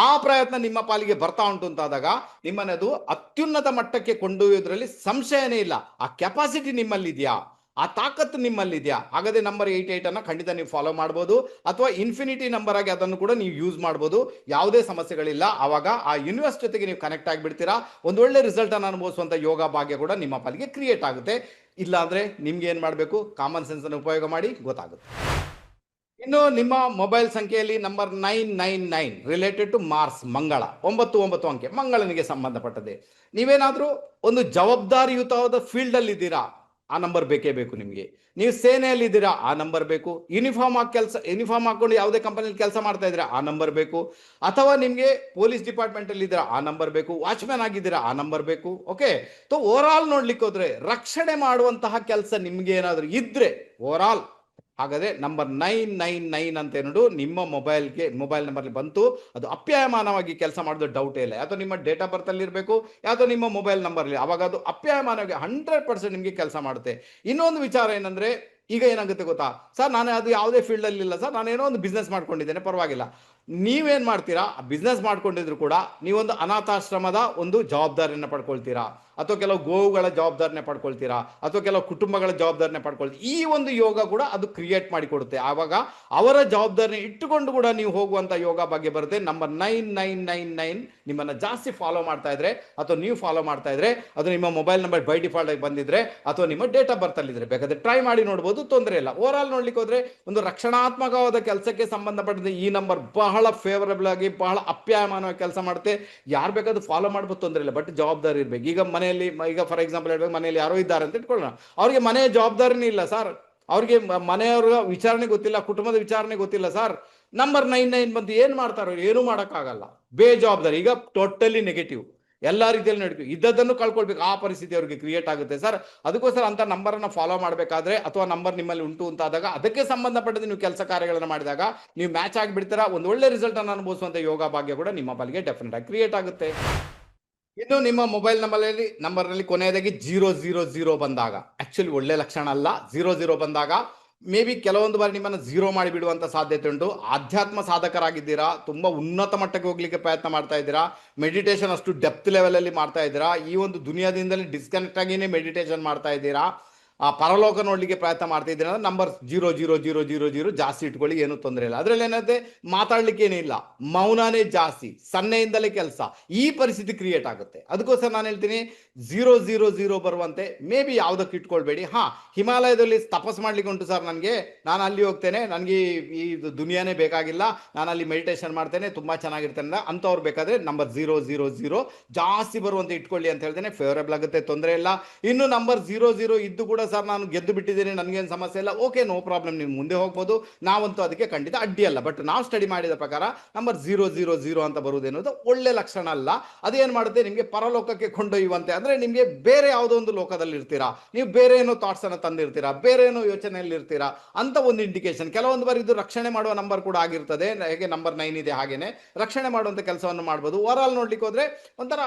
ಆ ಪ್ರಯತ್ನ ನಿಮ್ಮ ಪಾಲಿಗೆ ಬರ್ತಾ ಉಂಟು ಅಂತಾದಾಗ ನಿಮ್ಮನ್ನದು ಅತ್ಯುನ್ನತ ಮಟ್ಟಕ್ಕೆ ಕೊಂಡೊಯ್ಯೋದ್ರಲ್ಲಿ ಸಂಶಯನೇ ಇಲ್ಲ. ಆ ಕೆಪಾಸಿಟಿ ನಿಮ್ಮಲ್ಲಿ ಇದೆಯಾ ಆ ತಾಕತ್ತು ನಿಮ್ಮಲ್ಲಿ ಇದೆಯಾ ಹಾಗಾದ್ರೆ ನಂಬರ್ ಏಯ್ಟ್ ಏಯ್ಟ್ ಅನ್ನ ಖಂಡಿತ ನೀವು ಫಾಲೋ ಮಾಡ್ಬೋದು. ಅಥವಾ ಇನ್ಫಿನಿಟಿ ನಂಬರ್ ಆಗಿ ಅದನ್ನು ಕೂಡ ನೀವು ಯೂಸ್ ಮಾಡ್ಬೋದು. ಯಾವುದೇ ಸಮಸ್ಯೆಗಳಿಲ್ಲ. ಆವಾಗ ಆ ಯೂನಿವರ್ಸ್ ಜೊತೆಗೆ ನೀವು ಕನೆಕ್ಟ್ ಆಗಿಬಿಡ್ತೀರಾ. ಒಂದು ಒಳ್ಳೆ ರಿಸಲ್ಟ್ ಅನ್ನು ಅನುಭವಿಸುವಂತ ಯೋಗ ಭಾಗ್ಯ ಕೂಡ ನಿಮ್ಮ ಪಾಲಿಗೆ ಕ್ರಿಯೇಟ್ ಆಗುತ್ತೆ. ಇಲ್ಲಾಂದ್ರೆ ನಿಮ್ಗೆ ಏನ್ ಮಾಡಬೇಕು? ಕಾಮನ್ ಸೆನ್ಸ್ ಅನ್ನು ಉಪಯೋಗ ಮಾಡಿ ಗೊತ್ತಾಗುತ್ತೆ. ಇನ್ನು ನಿಮ್ಮ ಮೊಬೈಲ್ ಸಂಖ್ಯೆಯಲ್ಲಿ number nine nine nine related to Mars ಮಂಗಳ. ಒಂಬತ್ತು ಒಂಬತ್ತು ಅಂಕೆ. ಮಂಗಳನಿಗೆ ಸಂಬಂಧಪಟ್ಟದೆ ನೀವೇನಾದರೂ ಒಂದು ಜವಾಬ್ದಾರಿಯುತವಾದ ಫೀಲ್ಡ್ ಅಲ್ಲಿ ಇದ್ದೀರಾ ಆ ನಂಬರ್ ಬೇಕೇ ಬೇಕು ನಿಮಗೆ. ನೀವು ಸೇನೆಯಲ್ಲಿ ಇದ್ದೀರಾ, ಆ ನಂಬರ್ ಬೇಕು. ಯೂನಿಫಾರ್ಮ್ ಹಾಕಿ ಕೆಲಸ ಯೂನಿಫಾರ್ಮ್ ಹಾಕೊಂಡು ಯಾವುದೇ ಕಂಪನಿಯಲ್ಲಿ ಕೆಲಸ ಮಾಡ್ತಾ ಇದ್ದೀರಾ, ಆ ನಂಬರ್ ಬೇಕು. ಅಥವಾ ನಿಮಗೆ ಪೊಲೀಸ್ ಡಿಪಾರ್ಟ್ಮೆಂಟ್ ಅಲ್ಲಿ ಇದ್ದೀರಾ, ಆ ನಂಬರ್ ಬೇಕು. ವಾಚ್ಮ್ಯಾನ್ ಆಗಿದ್ದೀರಾ, ಆ ನಂಬರ್ ಬೇಕು. ಓಕೆ ಸೊ ಓವರ್ ಆಲ್ ನೋಡ್ಲಿಕ್ಕೆ ಹೋದ್ರೆ ರಕ್ಷಣೆ ಮಾಡುವಂತಹ ಕೆಲಸ ನಿಮ್ಗೆ ಏನಾದರೂ ಇದ್ರೆ ಓವರ್ ಆಲ್ ಹಾಗಾದ್ರೆ ನಂಬರ್ ನೈನ್ ನೈನ್ ನೈನ್ ಅಂತ ಏನಾದ್ರು ನಿಮ್ಮ ಮೊಬೈಲ್ಗೆ ಮೊಬೈಲ್ ನಂಬರ್ಲಿ ಬಂತು, ಅದು ಅಪ್ಯಾಯಮಾನವಾಗಿ ಕೆಲಸ ಮಾಡೋದು ಡೌಟೇ ಇಲ್ಲ. ಯಾವುದೋ ನಿಮ್ಮ ಡೇಟ್ ಆಫ್ ಬರ್ತಲ್ಲಿ ಇರಬೇಕು, ಯಾವುದೋ ನಿಮ್ಮ ಮೊಬೈಲ್ ನಂಬರ್ಲಿ ಅವಾಗ ಅದು ಅಪ್ಯಾಯಮಾನವಾಗಿ ಹಂಡ್ರೆಡ್ ಪರ್ಸೆಂಟ್ ನಿಮಗೆ ಕೆಲಸ ಮಾಡುತ್ತೆ. ಇನ್ನೊಂದು ವಿಚಾರ ಏನಂದರೆ, ಈಗ ಏನಾಗುತ್ತೆ ಗೊತ್ತಾ? ಸರ್, ನಾನು ಅದು ಯಾವುದೇ ಫೀಲ್ಡಲ್ಲಿ ಇಲ್ಲ ಸರ್, ನಾನೇನೋ ಒಂದು ಬಿಸ್ನೆಸ್ ಮಾಡ್ಕೊಂಡಿದ್ದೇನೆ, ಪರವಾಗಿಲ್ಲ. ನೀವೇನು ಮಾಡ್ತೀರಾ? ಬಿಸ್ನೆಸ್ ಮಾಡ್ಕೊಂಡಿದ್ರು ಕೂಡ ನೀವೊಂದು ಅನಾಥಾಶ್ರಮದ ಒಂದು ಜವಾಬ್ದಾರಿಯನ್ನು ಪಡ್ಕೊಳ್ತೀರಾ. ಅಥವಾ ಕೆಲವು ಗೋವುಗಳ ಜವಾಬ್ದಾರಿನೇ ಪಡ್ಕೊಳ್ತೀರಾ, ಅಥವಾ ಕೆಲವು ಕುಟುಂಬಗಳ ಜವಾಬ್ದಾರಿನೇ ಪಡ್ಕೊಳ್ತೀರಾ, ಈ ಒಂದು ಯೋಗ ಕೂಡ ಅದು ಕ್ರಿಯೇಟ್ ಮಾಡಿ ಕೊಡುತ್ತೆ. ಆವಾಗ ಅವರ ಜವಾಬ್ದಾರಿನ ಇಟ್ಟುಕೊಂಡು ಕೂಡ ನೀವು ಹೋಗುವಂತ ಯೋಗ ಬಗ್ಗೆ ಬರುತ್ತೆ. Number nine nine nine nine ನಿಮ್ಮನ್ನ ಜಾಸ್ತಿ ಫಾಲೋ ಮಾಡ್ತಾ ಇದ್ರೆ, ಅಥವಾ ನೀವು ಫಾಲೋ ಮಾಡ್ತಾ ಇದ್ರೆ, ಅದು ನಿಮ್ಮ ಮೊಬೈಲ್ ನಂಬರ್ ಬೈ ಡಿಫಾಲ್ಟ್ ಆಗಿ ಬಂದಿದ್ರೆ, ಅಥವಾ ನಿಮ್ಮ ಡೇಟ್ ಆಫ್ ಬರ್ತ್ ಅಲ್ಲಿ ಇದ್ರೆ. ಬೇಕಾದ್ರೆ ಟ್ರೈ ಮಾಡಿ ನೋಡ್ಬೋದು, ತೊಂದರೆ ಇಲ್ಲ. ಓವರ್ ಆಲ್ ನೋಡ್ಲಿಕ್ಕೆ ಹೋದ್ರೆ ಒಂದು ರಕ್ಷಣಾತ್ಮಕವಾದ ಕೆಲಸಕ್ಕೆ ಸಂಬಂಧಪಟ್ಟಂತೆ ಈ ನಂಬರ್ ಬಹಳ ಫೇವರಬಲ್ ಆಗಿ, ಬಹಳ ಅಪ್ಯಾಯಮಾನವಾಗಿ ಕೆಲಸ ಮಾಡುತ್ತೆ. ಯಾರು ಬೇಕಾದ್ರೂ ಫಾಲೋ ಮಾಡ್ಬೋದು, ತೊಂದರೆ ಇಲ್ಲ. ಬಟ್ ಜವಾಬ್ದಾರಿ ಇರಬೇಕು. ಈಗ ಮನೆಯಲ್ಲಿ, ಈಗ ಫಾರ್ ಎಕ್ಸಾಂಪಲ್ ಹೇಳ್ಬೇಕು, ಮನೆಯಲ್ಲಿ ಯಾರೋ ಇದ್ದಾರೆ ಅಂತ ಇಟ್ಕೊಳ್ಳೋಣ. ಅವ್ರಿಗೆ ಮನೆಯ ಜವಾಬ್ದಾರಿನೇ ಇಲ್ಲ ಸರ್ ಅವ್ರಿಗೆ ಮನೆಯವ್ರ ವಿಚಾರಣೆ ಗೊತ್ತಿಲ್ಲ, ಕುಟುಂಬದ ವಿಚಾರಣೆ ಗೊತ್ತಿಲ್ಲ ಸರ್ ನಂಬರ್ ನೈನ್ ನೈನ್ ಬಂದು ಏನ್ ಮಾಡ್ತಾರೋ, ಏನು ಮಾಡೋಕ್ಕಾಗಲ್ಲ. ಬೇಜವಾಬ್ದಾರಿ, ಈಗ ಟೋಟಲಿ ನೆಗೆಟಿವ್ ಎಲ್ಲಾ ರೀತಿಯಲ್ಲಿ ನಡ್ಕೊ, ಇದ್ದದ್ದನ್ನು ಕಳ್ಕೊಳ್ಬೇಕು. ಆ ಪರಿಸ್ಥಿತಿ ಅವ್ರಿಗೆ ಕ್ರಿಯೇಟ್ ಆಗುತ್ತೆ ಸರ್ ಅದಕ್ಕೋಸ್ಕರ ಅಂತ ನಂಬರ್ ಅನ್ನ ಫಾಲೋ ಮಾಡಬೇಕಾದ್ರೆ, ಅಥವಾ ನಂಬರ್ ನಿಮ್ಮಲ್ಲಿ ಉಂಟು ಅಂತ ಆದಾಗ ಅದಕ್ಕೆ ಸಂಬಂಧಪಟ್ಟಂತೆ ನೀವು ಕೆಲಸ ಕಾರ್ಯಗಳನ್ನು ಮಾಡಿದಾಗ, ನೀವು ಮ್ಯಾಚ್ ಆಗಿಬಿಡ್ತೀರಾ. ಒಂದು ಒಳ್ಳೆ ರಿಸಲ್ಟ್ ಅನ್ನು ಅನುಭವಿಸುವಂತ ಯೋಗ ಭಾಗ್ಯ ಕೂಡ ನಿಮ್ಮ ಪಾಲಿಗೆ ಡೆಫಿನೆಟ್ ಆಗಿ ಕ್ರಿಯೇಟ್ ಆಗುತ್ತೆ. ಇನ್ನು ನಿಮ್ಮ ಮೊಬೈಲ್ ನಂಬರಲ್ಲಿ ನಂಬರ್ನಲ್ಲಿ ಕೊನೆಯದಾಗಿ ಜೀರೋ ಜೀರೋ ಜೀರೋ ಬಂದಾಗ. ಆಕ್ಚುಲಿ ಒಳ್ಳೆ ಲಕ್ಷಣ ಅಲ್ಲ. ಜೀರೋ ಜೀರೋ ಬಂದಾಗ ಮೇ ಬಿ ಕೆಲವೊಂದು ಬಾರಿ ನಿಮ್ಮನ್ನು ಝೀರೋ ಮಾಡಿಬಿಡುವಂಥ ಸಾಧ್ಯತೆ ಉಂಟು. ಆಧ್ಯಾತ್ಮ ಸಾಧಕರಾಗಿದ್ದೀರಾ? ತುಂಬ ಉನ್ನತ ಮಟ್ಟಕ್ಕೆ ಹೋಗ್ಲಿಕ್ಕೆ ಪ್ರಯತ್ನ ಮಾಡ್ತಾ ಇದ್ದೀರಾ? ಮೆಡಿಟೇಷನ್ ಅಷ್ಟು ಡೆಪ್ತ್ ಲೆವೆಲಲ್ಲಿ ಮಾಡ್ತಾ ಇದ್ದೀರಾ? ಈ ಒಂದು ದುನಿಯಾದಿಂದಲೇ ಡಿಸ್ಕನೆಕ್ಟ್ ಆಗಿನೇ ಮೆಡಿಟೇಷನ್ ಮಾಡ್ತಾ ಇದ್ದೀರಾ? ಆ ಪರಲೋಕ ನೋಡ್ಲಿಕ್ಕೆ ಪ್ರಯತ್ನ ಮಾಡ್ತಾ ಇದ್ದೀನಿ ಅಂದ್ರೆ number zero zero zero zero zero ಜಾಸ್ತಿ ಇಟ್ಕೊಳ್ಳಿ, ಏನು ತೊಂದರೆ ಇಲ್ಲ. ಅದ್ರಲ್ಲಿ ಏನಾಗುತ್ತೆ ಮಾತಾಡ್ಲಿಕ್ಕೆ ಏನಿಲ್ಲ ಮೌನನೇ ಜಾಸ್ತಿ, ಸನ್ನೆಯಿಂದಲೇ ಕೆಲಸ. ಈ ಪರಿಸ್ಥಿತಿ ಕ್ರಿಯೇಟ್ ಆಗುತ್ತೆ. ಅದಕ್ಕೋಸ್ಕರ ನಾನು ಹೇಳ್ತೀನಿ ಜೀರೋ ಜೀರೋ ಜೀರೋ ಬರುವಂತೆ ಮೇ ಬಿ ಯಾವುದಕ್ಕೆ ಇಟ್ಕೊಳ್ಬೇಡಿ. ಹಾ, ಹಿಮಾಲಯದಲ್ಲಿ ತಪಸ್ ಮಾಡ್ಲಿಕ್ಕೆ ಉಂಟು ಸರ್ ನನಗೆ. ನಾನು ಅಲ್ಲಿ ಹೋಗ್ತೇನೆ, ನನಗೆ ಈ ದುನಿಯಾನೇ ಬೇಕಾಗಿಲ್ಲ. ನಾನು ಅಲ್ಲಿ ಮೆಡಿಟೇಷನ್ ಮಾಡ್ತೇನೆ, ತುಂಬಾ ಚೆನ್ನಾಗಿರ್ತೇನೆ. ಅಂಥವ್ರು ಬೇಕಾದ್ರೆ ನಂಬರ್ ಜೀರೋ ಜೀರೋ ಜೀರೋ ಜಾಸ್ತಿ ಬರುವಂತೆ ಇಟ್ಕೊಳ್ಳಿ ಅಂತ ಹೇಳ್ತೇನೆ. ಫೇವರೇಬಲ್ ಆಗುತ್ತೆ, ತೊಂದರೆ ಇಲ್ಲ. ಇನ್ನು ನಂಬರ್ ಜೀರೋ ಜೀರೋ ಇದ್ದು ಕೂಡ ಸರ್, ನಾನು ಗೆದ್ದು ಬಿಟ್ಟಿದ್ದೀನಿ, ನನಗೇನು ಸಮಸ್ಯೆ ಇಲ್ಲ. ಓಕೆ ನೋ ಪ್ರಾಬ್ಲಮ್ ನೀವು ಮುಂದೆ ಹೋಗ್ಬೋದು. ನಾವಂತೂ ಅದಕ್ಕೆ ಖಂಡಿತ ಅಡ್ಡಿ ಅಲ್ಲ. ಬಟ್ ನಾವು ಸ್ಟಡಿ ಮಾಡಿದ ಪ್ರಕಾರ ನಂಬರ್ ಜೀರೋ ಜೀರೋ ಜೀರೋ ಅಂತ ಬರುವುದೇನೋದು ಒಳ್ಳೆ ಲಕ್ಷಣ ಅಲ್ಲ. ಅದೇನು ಮಾಡುತ್ತೆ? ನಿಮಗೆ ಪರಲೋಕಕ್ಕೆ ಕೊಂಡೊಯ್ಯುವಂತೆ ಅಂದ್ರೆ ನಿಮಗೆ ಬೇರೆ ಯಾವುದೋ ಒಂದು ಲೋಕದಲ್ಲಿ ಇರ್ತೀರಾ ನೀವು ಬೇರೆ ಏನೋ ಥಾಟ್ಸ್ ಅನ್ನು ತಂದಿರ್ತೀರಾ. ಬೇರೆ ಏನೋ ಯೋಚನೆಯಲ್ಲಿ ಇರ್ತೀರಾ ಅಂತ ಒಂದು ಇಂಡಿಕೇಶನ್ ಕೆಲವೊಂದು ಬಾರಿ ಇದು ರಕ್ಷಣೆ ಮಾಡುವ ನಂಬರ್ ಕೂಡ ಆಗಿರ್ತದೆ. ಹೇಗೆ ನಂಬರ್ ನೈನ್ ಇದೆ ಹಾಗೇನೆ. ರಕ್ಷಣೆ ಮಾಡುವಂಥ ಕೆಲಸವನ್ನು ಮಾಡ್ಬೋದು. ಓವರ್ ಆಲ್ ನೋಡ್ಲಿಕ್ಕೆ ಹೋದ್ರೆ ಒಂಥರ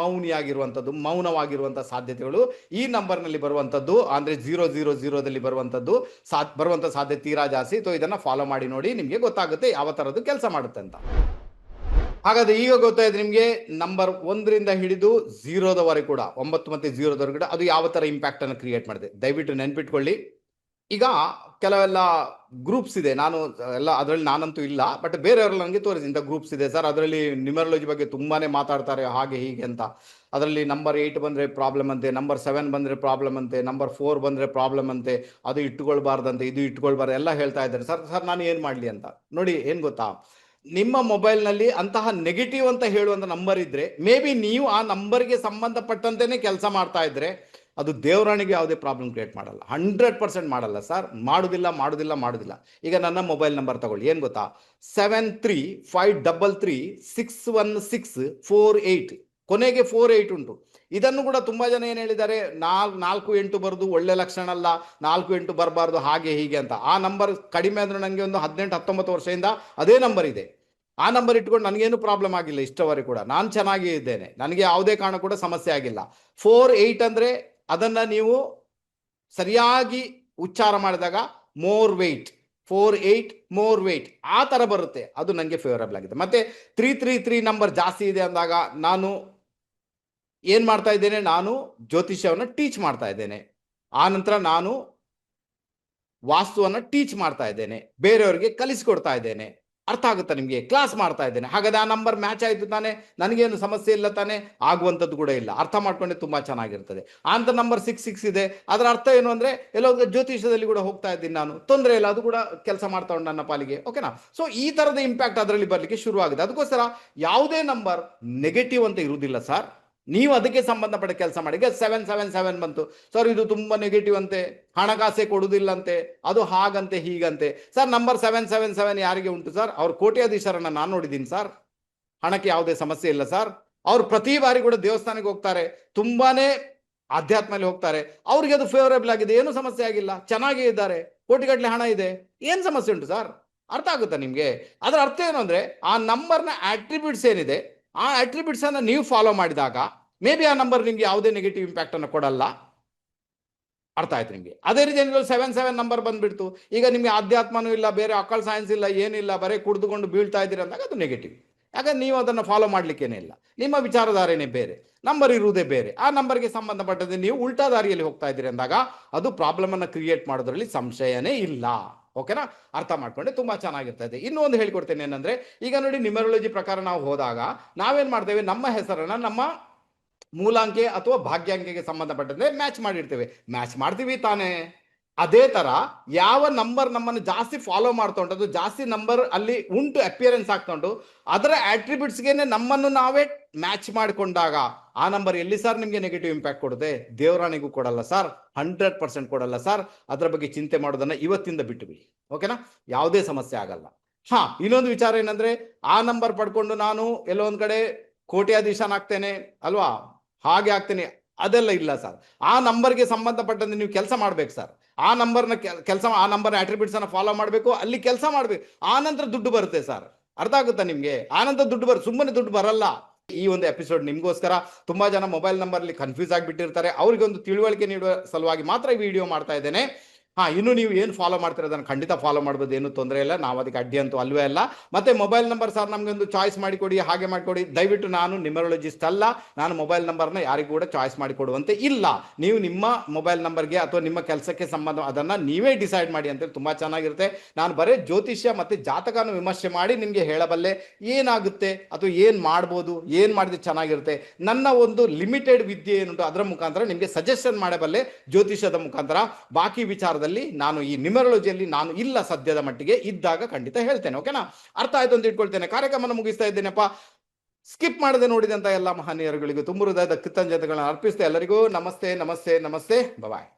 ಮೌನಿಯಾಗಿರುವಂಥದ್ದು, ಮೌನವಾಗಿರುವಂಥ ಸಾಧ್ಯತೆಗಳು ಈ ನಂಬರ್ನಲ್ಲಿ ಬರುವಂಥದ್ದು. ಅಂದ್ರೆ ಜೀರೋ ಜೀರೋ ಜೀರೋದಲ್ಲಿ ಬರುವಂಥದ್ದು ಸಾ ಬರುವಂಥ ಸಾಧ್ಯತೆ ತೀರಾ ಜಾಸ್ತಿ. ಸೊ ಇದನ್ನ ಫಾಲೋ ಮಾಡಿ ನೋಡಿ ನಿಮಗೆ ಗೊತ್ತಾಗುತ್ತೆ ಯಾವ ಥರದ್ದು ಕೆಲಸ ಮಾಡುತ್ತೆ ಅಂತ. ಹಾಗಾದ್ರೆ ಈಗ ಗೊತ್ತಾಯ್ತು ನಿಮಗೆ ನಂಬರ್ ಒಂದರಿಂದ ಹಿಡಿದು ಝೀರೋದವರೆಗೆ ಕೂಡ, ಒಂಬತ್ತು ಮತ್ತೆ ಜೀರೋದವರೆಗೂ ಕೂಡ ಅದು ಯಾವ ತರ ಇಂಪ್ಯಾಕ್ಟ್ ಅನ್ನು ಕ್ರಿಯೇಟ್ ಮಾಡಿದೆ ದಯವಿಟ್ಟು ನೆನ್ಪಿಟ್ಕೊಳ್ಳಿ. ಈಗ ಕೆಲವೆಲ್ಲ ಗ್ರೂಪ್ಸ್ ಇದೆ. ನಾನು, ಎಲ್ಲ ಅದರಲ್ಲಿ ನಾನಂತೂ ಇಲ್ಲ ಬಟ್ ಬೇರೆಯವರೆಲ್ಲ ನನಗೆ ತೋರಿಸಿ, ಇಂಥ ಗ್ರೂಪ್ಸ್ ಇದೆ ಸರ್. ಅದರಲ್ಲಿ ನ್ಯೂಮರಾಲಜಿ ಬಗ್ಗೆ ತುಂಬಾನೇ ಮಾತಾಡ್ತಾರೆ, ಹಾಗೆ ಹೀಗೆ ಅಂತ. ಅದರಲ್ಲಿ ನಂಬರ್ ಏಯ್ಟ್ ಬಂದರೆ ಪ್ರಾಬ್ಲಮ್ ಅಂತೆ ನಂಬರ್ ಸೆವೆನ್ ಬಂದರೆ ಪ್ರಾಬ್ಲಮ್ ಅಂತೆ ನಂಬರ್ ಫೋರ್ ಬಂದರೆ ಪ್ರಾಬ್ಲಮ್ ಅಂತೆ, ಅದು ಇಟ್ಕೊಳ್ಬಾರ್ದಂತೆ, ಇದು ಇಟ್ಕೊಳ್ಬಾರ್ದು ಎಲ್ಲ ಹೇಳ್ತಾ ಇದ್ದಾರೆ. ಸರ್ ಸರ್, ನಾನು ಏನು ಮಾಡಲಿ ಅಂತ? ನೋಡಿ, ಏನು ಗೊತ್ತಾ? ನಿಮ್ಮ ಮೊಬೈಲ್ನಲ್ಲಿ ಅಂತಹ ನೆಗೆಟಿವ್ ಅಂತ ಹೇಳುವಂಥ ನಂಬರ್ ಇದ್ದರೆ ಮೇ ಬಿ ನೀವು ಆ ನಂಬರ್ಗೆ ಸಂಬಂಧಪಟ್ಟಂತೆಯೇ ಕೆಲಸ ಮಾಡ್ತಾ ಇದ್ರೆ ಅದು ದೇವರಾಣಿಗೆ ಯಾವುದೇ ಪ್ರಾಬ್ಲಮ್ ಕ್ರಿಯೇಟ್ ಮಾಡಲ್ಲ. ಹಂಡ್ರೆಡ್ ಪರ್ಸೆಂಟ್ ಮಾಡಲ್ಲ. ಸರ್, ಮಾಡೋದಿಲ್ಲ ಮಾಡೋದಿಲ್ಲ ಮಾಡೋದಿಲ್ಲ. ಈಗ ನನ್ನ ಮೊಬೈಲ್ ನಂಬರ್ ತಗೊಳ್ಳಿ. ಏನು ಗೊತ್ತಾ? Seven three five double three six one six four eight ಕೊನೆಗೆ ಫೋರ್ ಏಯ್ಟ್ ಉಂಟು. ಇದನ್ನು ಕೂಡ ತುಂಬಾ ಜನ ಏನು ಹೇಳಿದ್ದಾರೆ? ನಾಲ್, ನಾಲ್ಕು ಎಂಟು ಬರೆದು, ಒಳ್ಳೆ ಲಕ್ಷಣ ಅಲ್ಲ. ನಾಲ್ಕು ಎಂಟು ಬರಬಾರ್ದು, ಹಾಗೆ, ಹೀಗೆ ಅಂತ. ಆ ನಂಬರ್ ಕಡಿಮೆ ಅಂದ್ರೆ ನನಗೆ ಒಂದು ಹದಿನೆಂಟು, ಹತ್ತೊಂಬತ್ತು ವರ್ಷದಿಂದ ಅದೇ ನಂಬರ್ ಇದೆ. ಆ ನಂಬರ್ ಇಟ್ಕೊಂಡು ನನಗೇನು ಪ್ರಾಬ್ಲಮ್ ಆಗಿಲ್ಲ ಇಷ್ಟವರೆಗೂ ಕೂಡ. ನಾನು ಚೆನ್ನಾಗಿ ಇದ್ದೇನೆ. ನನಗೆ ಯಾವುದೇ ಕಾರಣ ಕೂಡ ಸಮಸ್ಯೆ ಆಗಿಲ್ಲ. ಫೋರ್ ಏಯ್ಟ್ ಅಂದ್ರೆ ಅದನ್ನ ನೀವು ಸರಿಯಾಗಿ ಉಚ್ಚಾರ ಮಾಡಿದಾಗ more weight four eight more weight ಆ ಥರ ಬರುತ್ತೆ. ಅದು ನನಗೆ ಫೇವರಬಲ್ ಆಗಿದೆ. ಮತ್ತೆ ತ್ರೀ ತ್ರೀ ತ್ರೀ ನಂಬರ್ ಜಾಸ್ತಿ ಇದೆ ಅಂದಾಗ ನಾನು ಏನು ಮಾಡ್ತಾ ಇದ್ದೇನೆ? ನಾನು ಜ್ಯೋತಿಷ್ಯವನ್ನು ಟೀಚ್ ಮಾಡ್ತಾ ಇದ್ದೇನೆ. ಆ ನಂತರ ನಾನು ವಾಸ್ತುವನ್ನು ಟೀಚ್ ಮಾಡ್ತಾ ಇದ್ದೇನೆ. ಬೇರೆಯವರಿಗೆ ಕಲಿಸಿಕೊಡ್ತಾ ಇದ್ದೇನೆ. ಅರ್ಥ ಆಗುತ್ತಾ ನಿಮಗೆ? ಕ್ಲಾಸ್ ಮಾಡ್ತಾ ಇದ್ದೇನೆ. ಹಾಗಾದ್ರೆ ಆ ನಂಬರ್ ಮ್ಯಾಚ್ ಆಯಿತು ತಾನೆ? ನನಗೇನು ಸಮಸ್ಯೆ ಇಲ್ಲ ತಾನೆ? ಆಗುವಂಥದ್ದು ಕೂಡ ಇಲ್ಲ. ಅರ್ಥ ಮಾಡ್ಕೊಂಡೆ ತುಂಬ ಚೆನ್ನಾಗಿರ್ತದೆ. ಅಂತ ನಂಬರ್ ಸಿಕ್ಸ್ ಸಿಕ್ಸ್ ಇದೆ. ಅದರ ಅರ್ಥ ಏನು ಅಂದರೆ ಎಲ್ಲೋ ಒಂದು ಜ್ಯೋತಿಷದಲ್ಲಿ ಕೂಡ ಹೋಗ್ತಾ ಇದ್ದೀನಿ ನಾನು. ತೊಂದರೆ ಇಲ್ಲ. ಅದು ಕೂಡ ಕೆಲಸ ಮಾಡ್ತಾ ಉಂಟು ನನ್ನ ಪಾಲಿಗೆ. ಓಕೆನಾ ಸೊ ಈ ಥರದ ಇಂಪ್ಯಾಕ್ಟ್ ಅದರಲ್ಲಿ ಬರಲಿಕ್ಕೆ ಶುರುವಾಗಿದೆ. ಅದಕ್ಕೋಸ್ಕರ ಯಾವುದೇ ನಂಬರ್ ನೆಗೆಟಿವ್ ಅಂತ ಇರುವುದಿಲ್ಲ ಸರ್ ನೀವು ಅದಕ್ಕೆ ಸಂಬಂಧಪಟ್ಟ ಕೆಲಸ ಮಾಡಿ ಈಗ ಸೆವೆನ್ ಸೆವೆನ್ ಸೆವೆನ್ ಬಂತು. ಸರ್ ಇದು ತುಂಬ ನೆಗೆಟಿವ್ ಅಂತೆ. ಹಣಕಾಸೆ ಕೊಡುವುದಿಲ್ಲಂತೆ ಅದು ಹಾಗಂತೆ, ಹೀಗಂತೆ. Sir number seven seven seven ಯಾರಿಗೆ ಉಂಟು ಸರ್ ಅವ್ರ ಕೋಟ್ಯಾಧೀಶರನ್ನ ನಾನು ನೋಡಿದ್ದೀನಿ ಸರ್ ಹಣಕ್ಕೆ ಯಾವುದೇ ಸಮಸ್ಯೆ ಇಲ್ಲ ಸರ್ ಅವ್ರು ಪ್ರತಿ ಬಾರಿ ಕೂಡ ದೇವಸ್ಥಾನಕ್ಕೆ ಹೋಗ್ತಾರೆ. ತುಂಬಾನೇ ಆಧ್ಯಾತ್ಮಲ್ಲಿ ಹೋಗ್ತಾರೆ. ಅವ್ರಿಗೆ ಅದು ಫೇವರೇಬಲ್ ಆಗಿದೆ. ಏನು ಸಮಸ್ಯೆ ಆಗಿಲ್ಲ. ಚೆನ್ನಾಗೇ ಇದ್ದಾರೆ. ಕೋಟಿಗಟ್ಟಲೆ ಹಣ ಇದೆ. ಏನು ಸಮಸ್ಯೆ ಉಂಟು ಸರ್ ಅರ್ಥ ಆಗುತ್ತಾ ನಿಮಗೆ? ಅದರ ಅರ್ಥ ಏನು ಅಂದರೆ, ಆ ನಂಬರ್ನ ಆಟ್ರಿಬ್ಯೂಟ್ಸ್ ಏನಿದೆ, ಆ ಆಟ್ರಿಬ್ಯೂಟ್ಸ್ ಅನ್ನ ನೀವು ಫಾಲೋ ಮಾಡಿದಾಗ ಮೇ ಬಿ ಆ ನಂಬರ್ ನಿಮ್ಗೆ ಯಾವುದೇ ನೆಗೆಟಿವ್ ಇಂಪ್ಯಾಕ್ಟ್ ಅನ್ನು ಕೊಡಲ್ಲ. ಅರ್ಥ ಆಯ್ತು ನಿಮಗೆ. ಅದೇ ರೀತಿ ಏನಿಲ್ಲ ಸೆವೆನ್ ಸೆವೆನ್ ನಂಬರ್ ಬಂದ್ಬಿಡ್ತು. ಈಗ ನಿಮಗೆ ಆಧ್ಯಾತ್ಮನೂ ಇಲ್ಲ, ಬೇರೆ ಅಕಲ್ ಸೈನ್ಸ್ ಇಲ್ಲ, ಏನಿಲ್ಲ, ಬರೀ ಕುಡಿದುಕೊಂಡು ಬೀಳ್ತಾ ಇದ್ದೀರಿ ಅಂದಾಗ ಅದು ನೆಗೆಟಿವ್ ಯಾಕಂದ್ರೆ ನೀವು ಅದನ್ನು ಫಾಲೋ ಮಾಡ್ಲಿಕ್ಕೇನೆ ಇಲ್ಲ. ನಿಮ್ಮ ವಿಚಾರಧಾರೆನೇ ಬೇರೆ. ನಂಬರ್ ಇರುವುದೇ ಬೇರೆ. ಆ ನಂಬರ್ಗೆ ಸಂಬಂಧಪಟ್ಟಂತೆ ನೀವು ಉಲ್ಟಾ ದಾರಿಯಲ್ಲಿ ಹೋಗ್ತಾ ಇದ್ದೀರಿ ಅಂದಾಗ ಅದು ಪ್ರಾಬ್ಲಮ್ ಅನ್ನು ಕ್ರಿಯೇಟ್ ಮಾಡೋದ್ರಲ್ಲಿ ಸಂಶಯನೇ ಇಲ್ಲ. ಓಕೆನಾ ಅರ್ಥ ಮಾಡ್ಕೊಂಡೆ? ತುಂಬಾ ಚೆನ್ನಾಗಿರ್ತದೆ ಇನ್ನೂ ಒಂದು ಹೇಳ್ಕೊಡ್ತೇನೆ ಏನಂದ್ರೆ, ಈಗ ನೋಡಿ ನ್ಯೂಮರಾಲಜಿ ಪ್ರಕಾರ ನಾವು ಹೋದಾಗ ನಾವೇನ್ ಮಾಡ್ತೇವೆ? ನಮ್ಮ ಹೆಸರನ್ನ ನಮ್ಮ ಮೂಲಾಂಕೆ ಅಥವಾ ಭಾಗ್ಯಾಂಕೆಗೆ ಸಂಬಂಧಪಟ್ಟಂತೆ ಮ್ಯಾಚ್ ಮಾಡಿರ್ತೇವೆ. ಮ್ಯಾಚ್ ಮಾಡ್ತೀವಿ ತಾನೇ. ಅದೇ ತರ ಯಾವ ನಂಬರ್ ನಮ್ಮನ್ನು ಜಾಸ್ತಿ ಫಾಲೋ ಮಾಡ್ತಾ ಉಂಟು ಜಾಸ್ತಿ ನಂಬರ್ ಅಲ್ಲಿ ಉಂಟು ಅಪಿಯರೆನ್ಸ್ ಆಗ್ತಾ ಉಂಟು, ಅದರ ಆಟ್ರಿಬ್ಯೂಟ್ಸ್ಗೆ ನಮ್ಮನ್ನು ನಾವೇ ಮ್ಯಾಚ್ ಮಾಡಿಕೊಂಡಾಗ ಆ ನಂಬರ್ ಎಲ್ಲಿ ಸರ್ ನಿಮಗೆ ನೆಗೆಟಿವ್ ಇಂಪ್ಯಾಕ್ಟ್ ಕೊಡುತ್ತೆ? ದೇವರಾಣಿಗೂ ಕೊಡಲ್ಲ ಸರ್ ಹಂಡ್ರೆಡ್ ಪರ್ಸೆಂಟ್ ಕೊಡಲ್ಲ ಸರ್ ಅದರ ಬಗ್ಗೆ ಚಿಂತೆ ಮಾಡೋದನ್ನ ಇವತ್ತಿಂದ ಬಿಟ್ಟು ಓಕೆನಾ ಯಾವುದೇ ಸಮಸ್ಯೆ ಆಗಲ್ಲ. ಹಾ, ಇನ್ನೊಂದು ವಿಚಾರ ಏನಂದ್ರೆ, ಆ ನಂಬರ್ ಪಡ್ಕೊಂಡು ನಾನು ಎಲ್ಲೋ ಒಂದ್ ಕಡೆ ಕೋಟ್ಯಾಧೀಶನಾಗ್ತೇನೆ, ಅಲ್ವಾ? ಹಾಗೆ ಆಗ್ತೇನೆ. ಅದೆಲ್ಲ ಇಲ್ಲ ಸರ್. ಆ ನಂಬರ್ಗೆ ಸಂಬಂಧಪಟ್ಟಂತೆ ನೀವು ಕೆಲಸ ಮಾಡ್ಬೇಕು ಸರ್. ಆ ನಂಬರ್ನ ಕೆಲಸ ಆ ನಂಬರ್ ಆಟ್ರಿಬ್ಯೂಟ್ಸ್ ಅನ್ನ ಫಾಲೋ ಮಾಡಬೇಕು. ಅಲ್ಲಿ ಕೆಲಸ ಮಾಡ್ಬೇಕು. ಆ ನಂತರ ದುಡ್ಡು ಬರುತ್ತೆ ಸರ್. ಅರ್ಥ ಆಗುತ್ತಾ ನಿಮ್ಗೆ? ಆ ನಂತರ ದುಡ್ಡು ಬರ್, ಸುಮ್ಮನೆ ದುಡ್ಡು ಬರಲ್ಲ. ಈ ಒಂದು ಎಪಿಸೋಡ್ ನಿಮಗೋಸ್ಕರ ತುಂಬಾ ಜನ ಮೊಬೈಲ್ ನಂಬರ್ ಅಲ್ಲಿ ಕನ್ಫ್ಯೂಸ್ ಆಗಿಬಿಟ್ಟಿರ್ತಾರೆ. ಅವ್ರಿಗೆ ಒಂದು ತಿಳುವಳಿಕೆ ನೀಡುವ ಸಲುವಾಗಿ ಮಾತ್ರ ಈ ವಿಡಿಯೋ ಮಾಡ್ತಾ ಇದ್ದೇನೆ. ಹಾ, ಇನ್ನು ನೀವು ಏನು ಫಾಲೋ ಮಾಡ್ತೀರ ಅದನ್ನು ಖಂಡಿತ ಫಾಲೋ ಮಾಡ್ಬೋದು, ಏನು ತೊಂದರೆ ಇಲ್ಲ. ನಾವು ಅದಕ್ಕೆ ಅಡ್ಡಿ ಅಂತೂ ಅಲ್ವೇ ಅಲ್ಲ. ಮತ್ತೆ ಮೊಬೈಲ್ ನಂಬರ್ ಸರ್ ನಮ್ಗೆ ಒಂದು ಚಾಯ್ಸ್ ಮಾಡಿಕೊಡಿ ಹಾಗೆ ಮಾಡಿಕೊಡಿ ದಯವಿಟ್ಟು ನಾನು ನ್ಯೂಮರಾಲಜಿಸ್ಟ್ ಅಲ್ಲ, ನಾನು ಮೊಬೈಲ್ ನಂಬರ್ನ ಯಾರಿಗೂ ಕೂಡ ಚಾಯ್ಸ್ ಮಾಡಿಕೊಡುವಂತೆ ಇಲ್ಲ. ನೀವು ನಿಮ್ಮ ಮೊಬೈಲ್ ನಂಬರ್ಗೆ ಅಥವಾ ನಿಮ್ಮ ಕೆಲಸಕ್ಕೆ ಸಂಬಂಧ, ಅದನ್ನ ನೀವೇ ಡಿಸೈಡ್ ಮಾಡಿ ಅಂತೇಳಿ ತುಂಬಾ ಚೆನ್ನಾಗಿರುತ್ತೆ. ನಾನು ಬರೀ ಜ್ಯೋತಿಷ್ಯ ಮತ್ತೆ ಜಾತಕನ ವಿಮರ್ಶೆ ಮಾಡಿ ನಿಮಗೆ ಹೇಳಬಲ್ಲೆ. ಏನಾಗುತ್ತೆ? ಅಥವಾ ಏನು ಮಾಡ್ಬೋದು? ಏನು ಮಾಡಿದ್ರೆ ಚೆನ್ನಾಗಿರುತ್ತೆ? ನನ್ನ ಒಂದು ಲಿಮಿಟೆಡ್ ವಿದ್ಯೆ ಏನುಂಟು ಅದರ ಮುಖಾಂತರ ನಿಮಗೆ ಸಜೆಷನ್ ಮಾಡಬಲ್ಲೆ ಜ್ಯೋತಿಷ್ಯದ ಮುಖಾಂತರ. ಬಾಕಿ ವಿಚಾರದಲ್ಲಿ ನಾನು ಈ ನ್ಯೂಮರಾಲಜಿಯಲ್ಲಿ ನಾನು ಇಲ್ಲ ಸದ್ಯದ ಮಟ್ಟಿಗೆ ಇದ್ದಾಗ ಖಂಡಿತ ಹೇಳ್ತೇನೆ ಓಕೆನಾ ಅರ್ಥ ಆಯ್ತು ಅಂತ ಇಟ್ಕೊಳ್ತೇನೆ. ಕಾರ್ಯಕ್ರಮನ ಮುಗಿಸ್ತಾ ಇದ್ದೇನೆಪ್ಪ? ಸ್ಕಿಪ್ ಮಾಡದೆ ನೋಡಿದಂತ ಎಲ್ಲ ಮಹನೀಯರುಗಳಿಗೂ ತುಂಬ ಹೃದಯದ ಕೃತಜ್ಞತೆಗಳನ್ನು ಅರ್ಪಿಸ್ತಾ ಎಲ್ಲರಿಗೂ ನಮಸ್ತೆ ನಮಸ್ತೆ ನಮಸ್ತೆ. ಬಾಯ್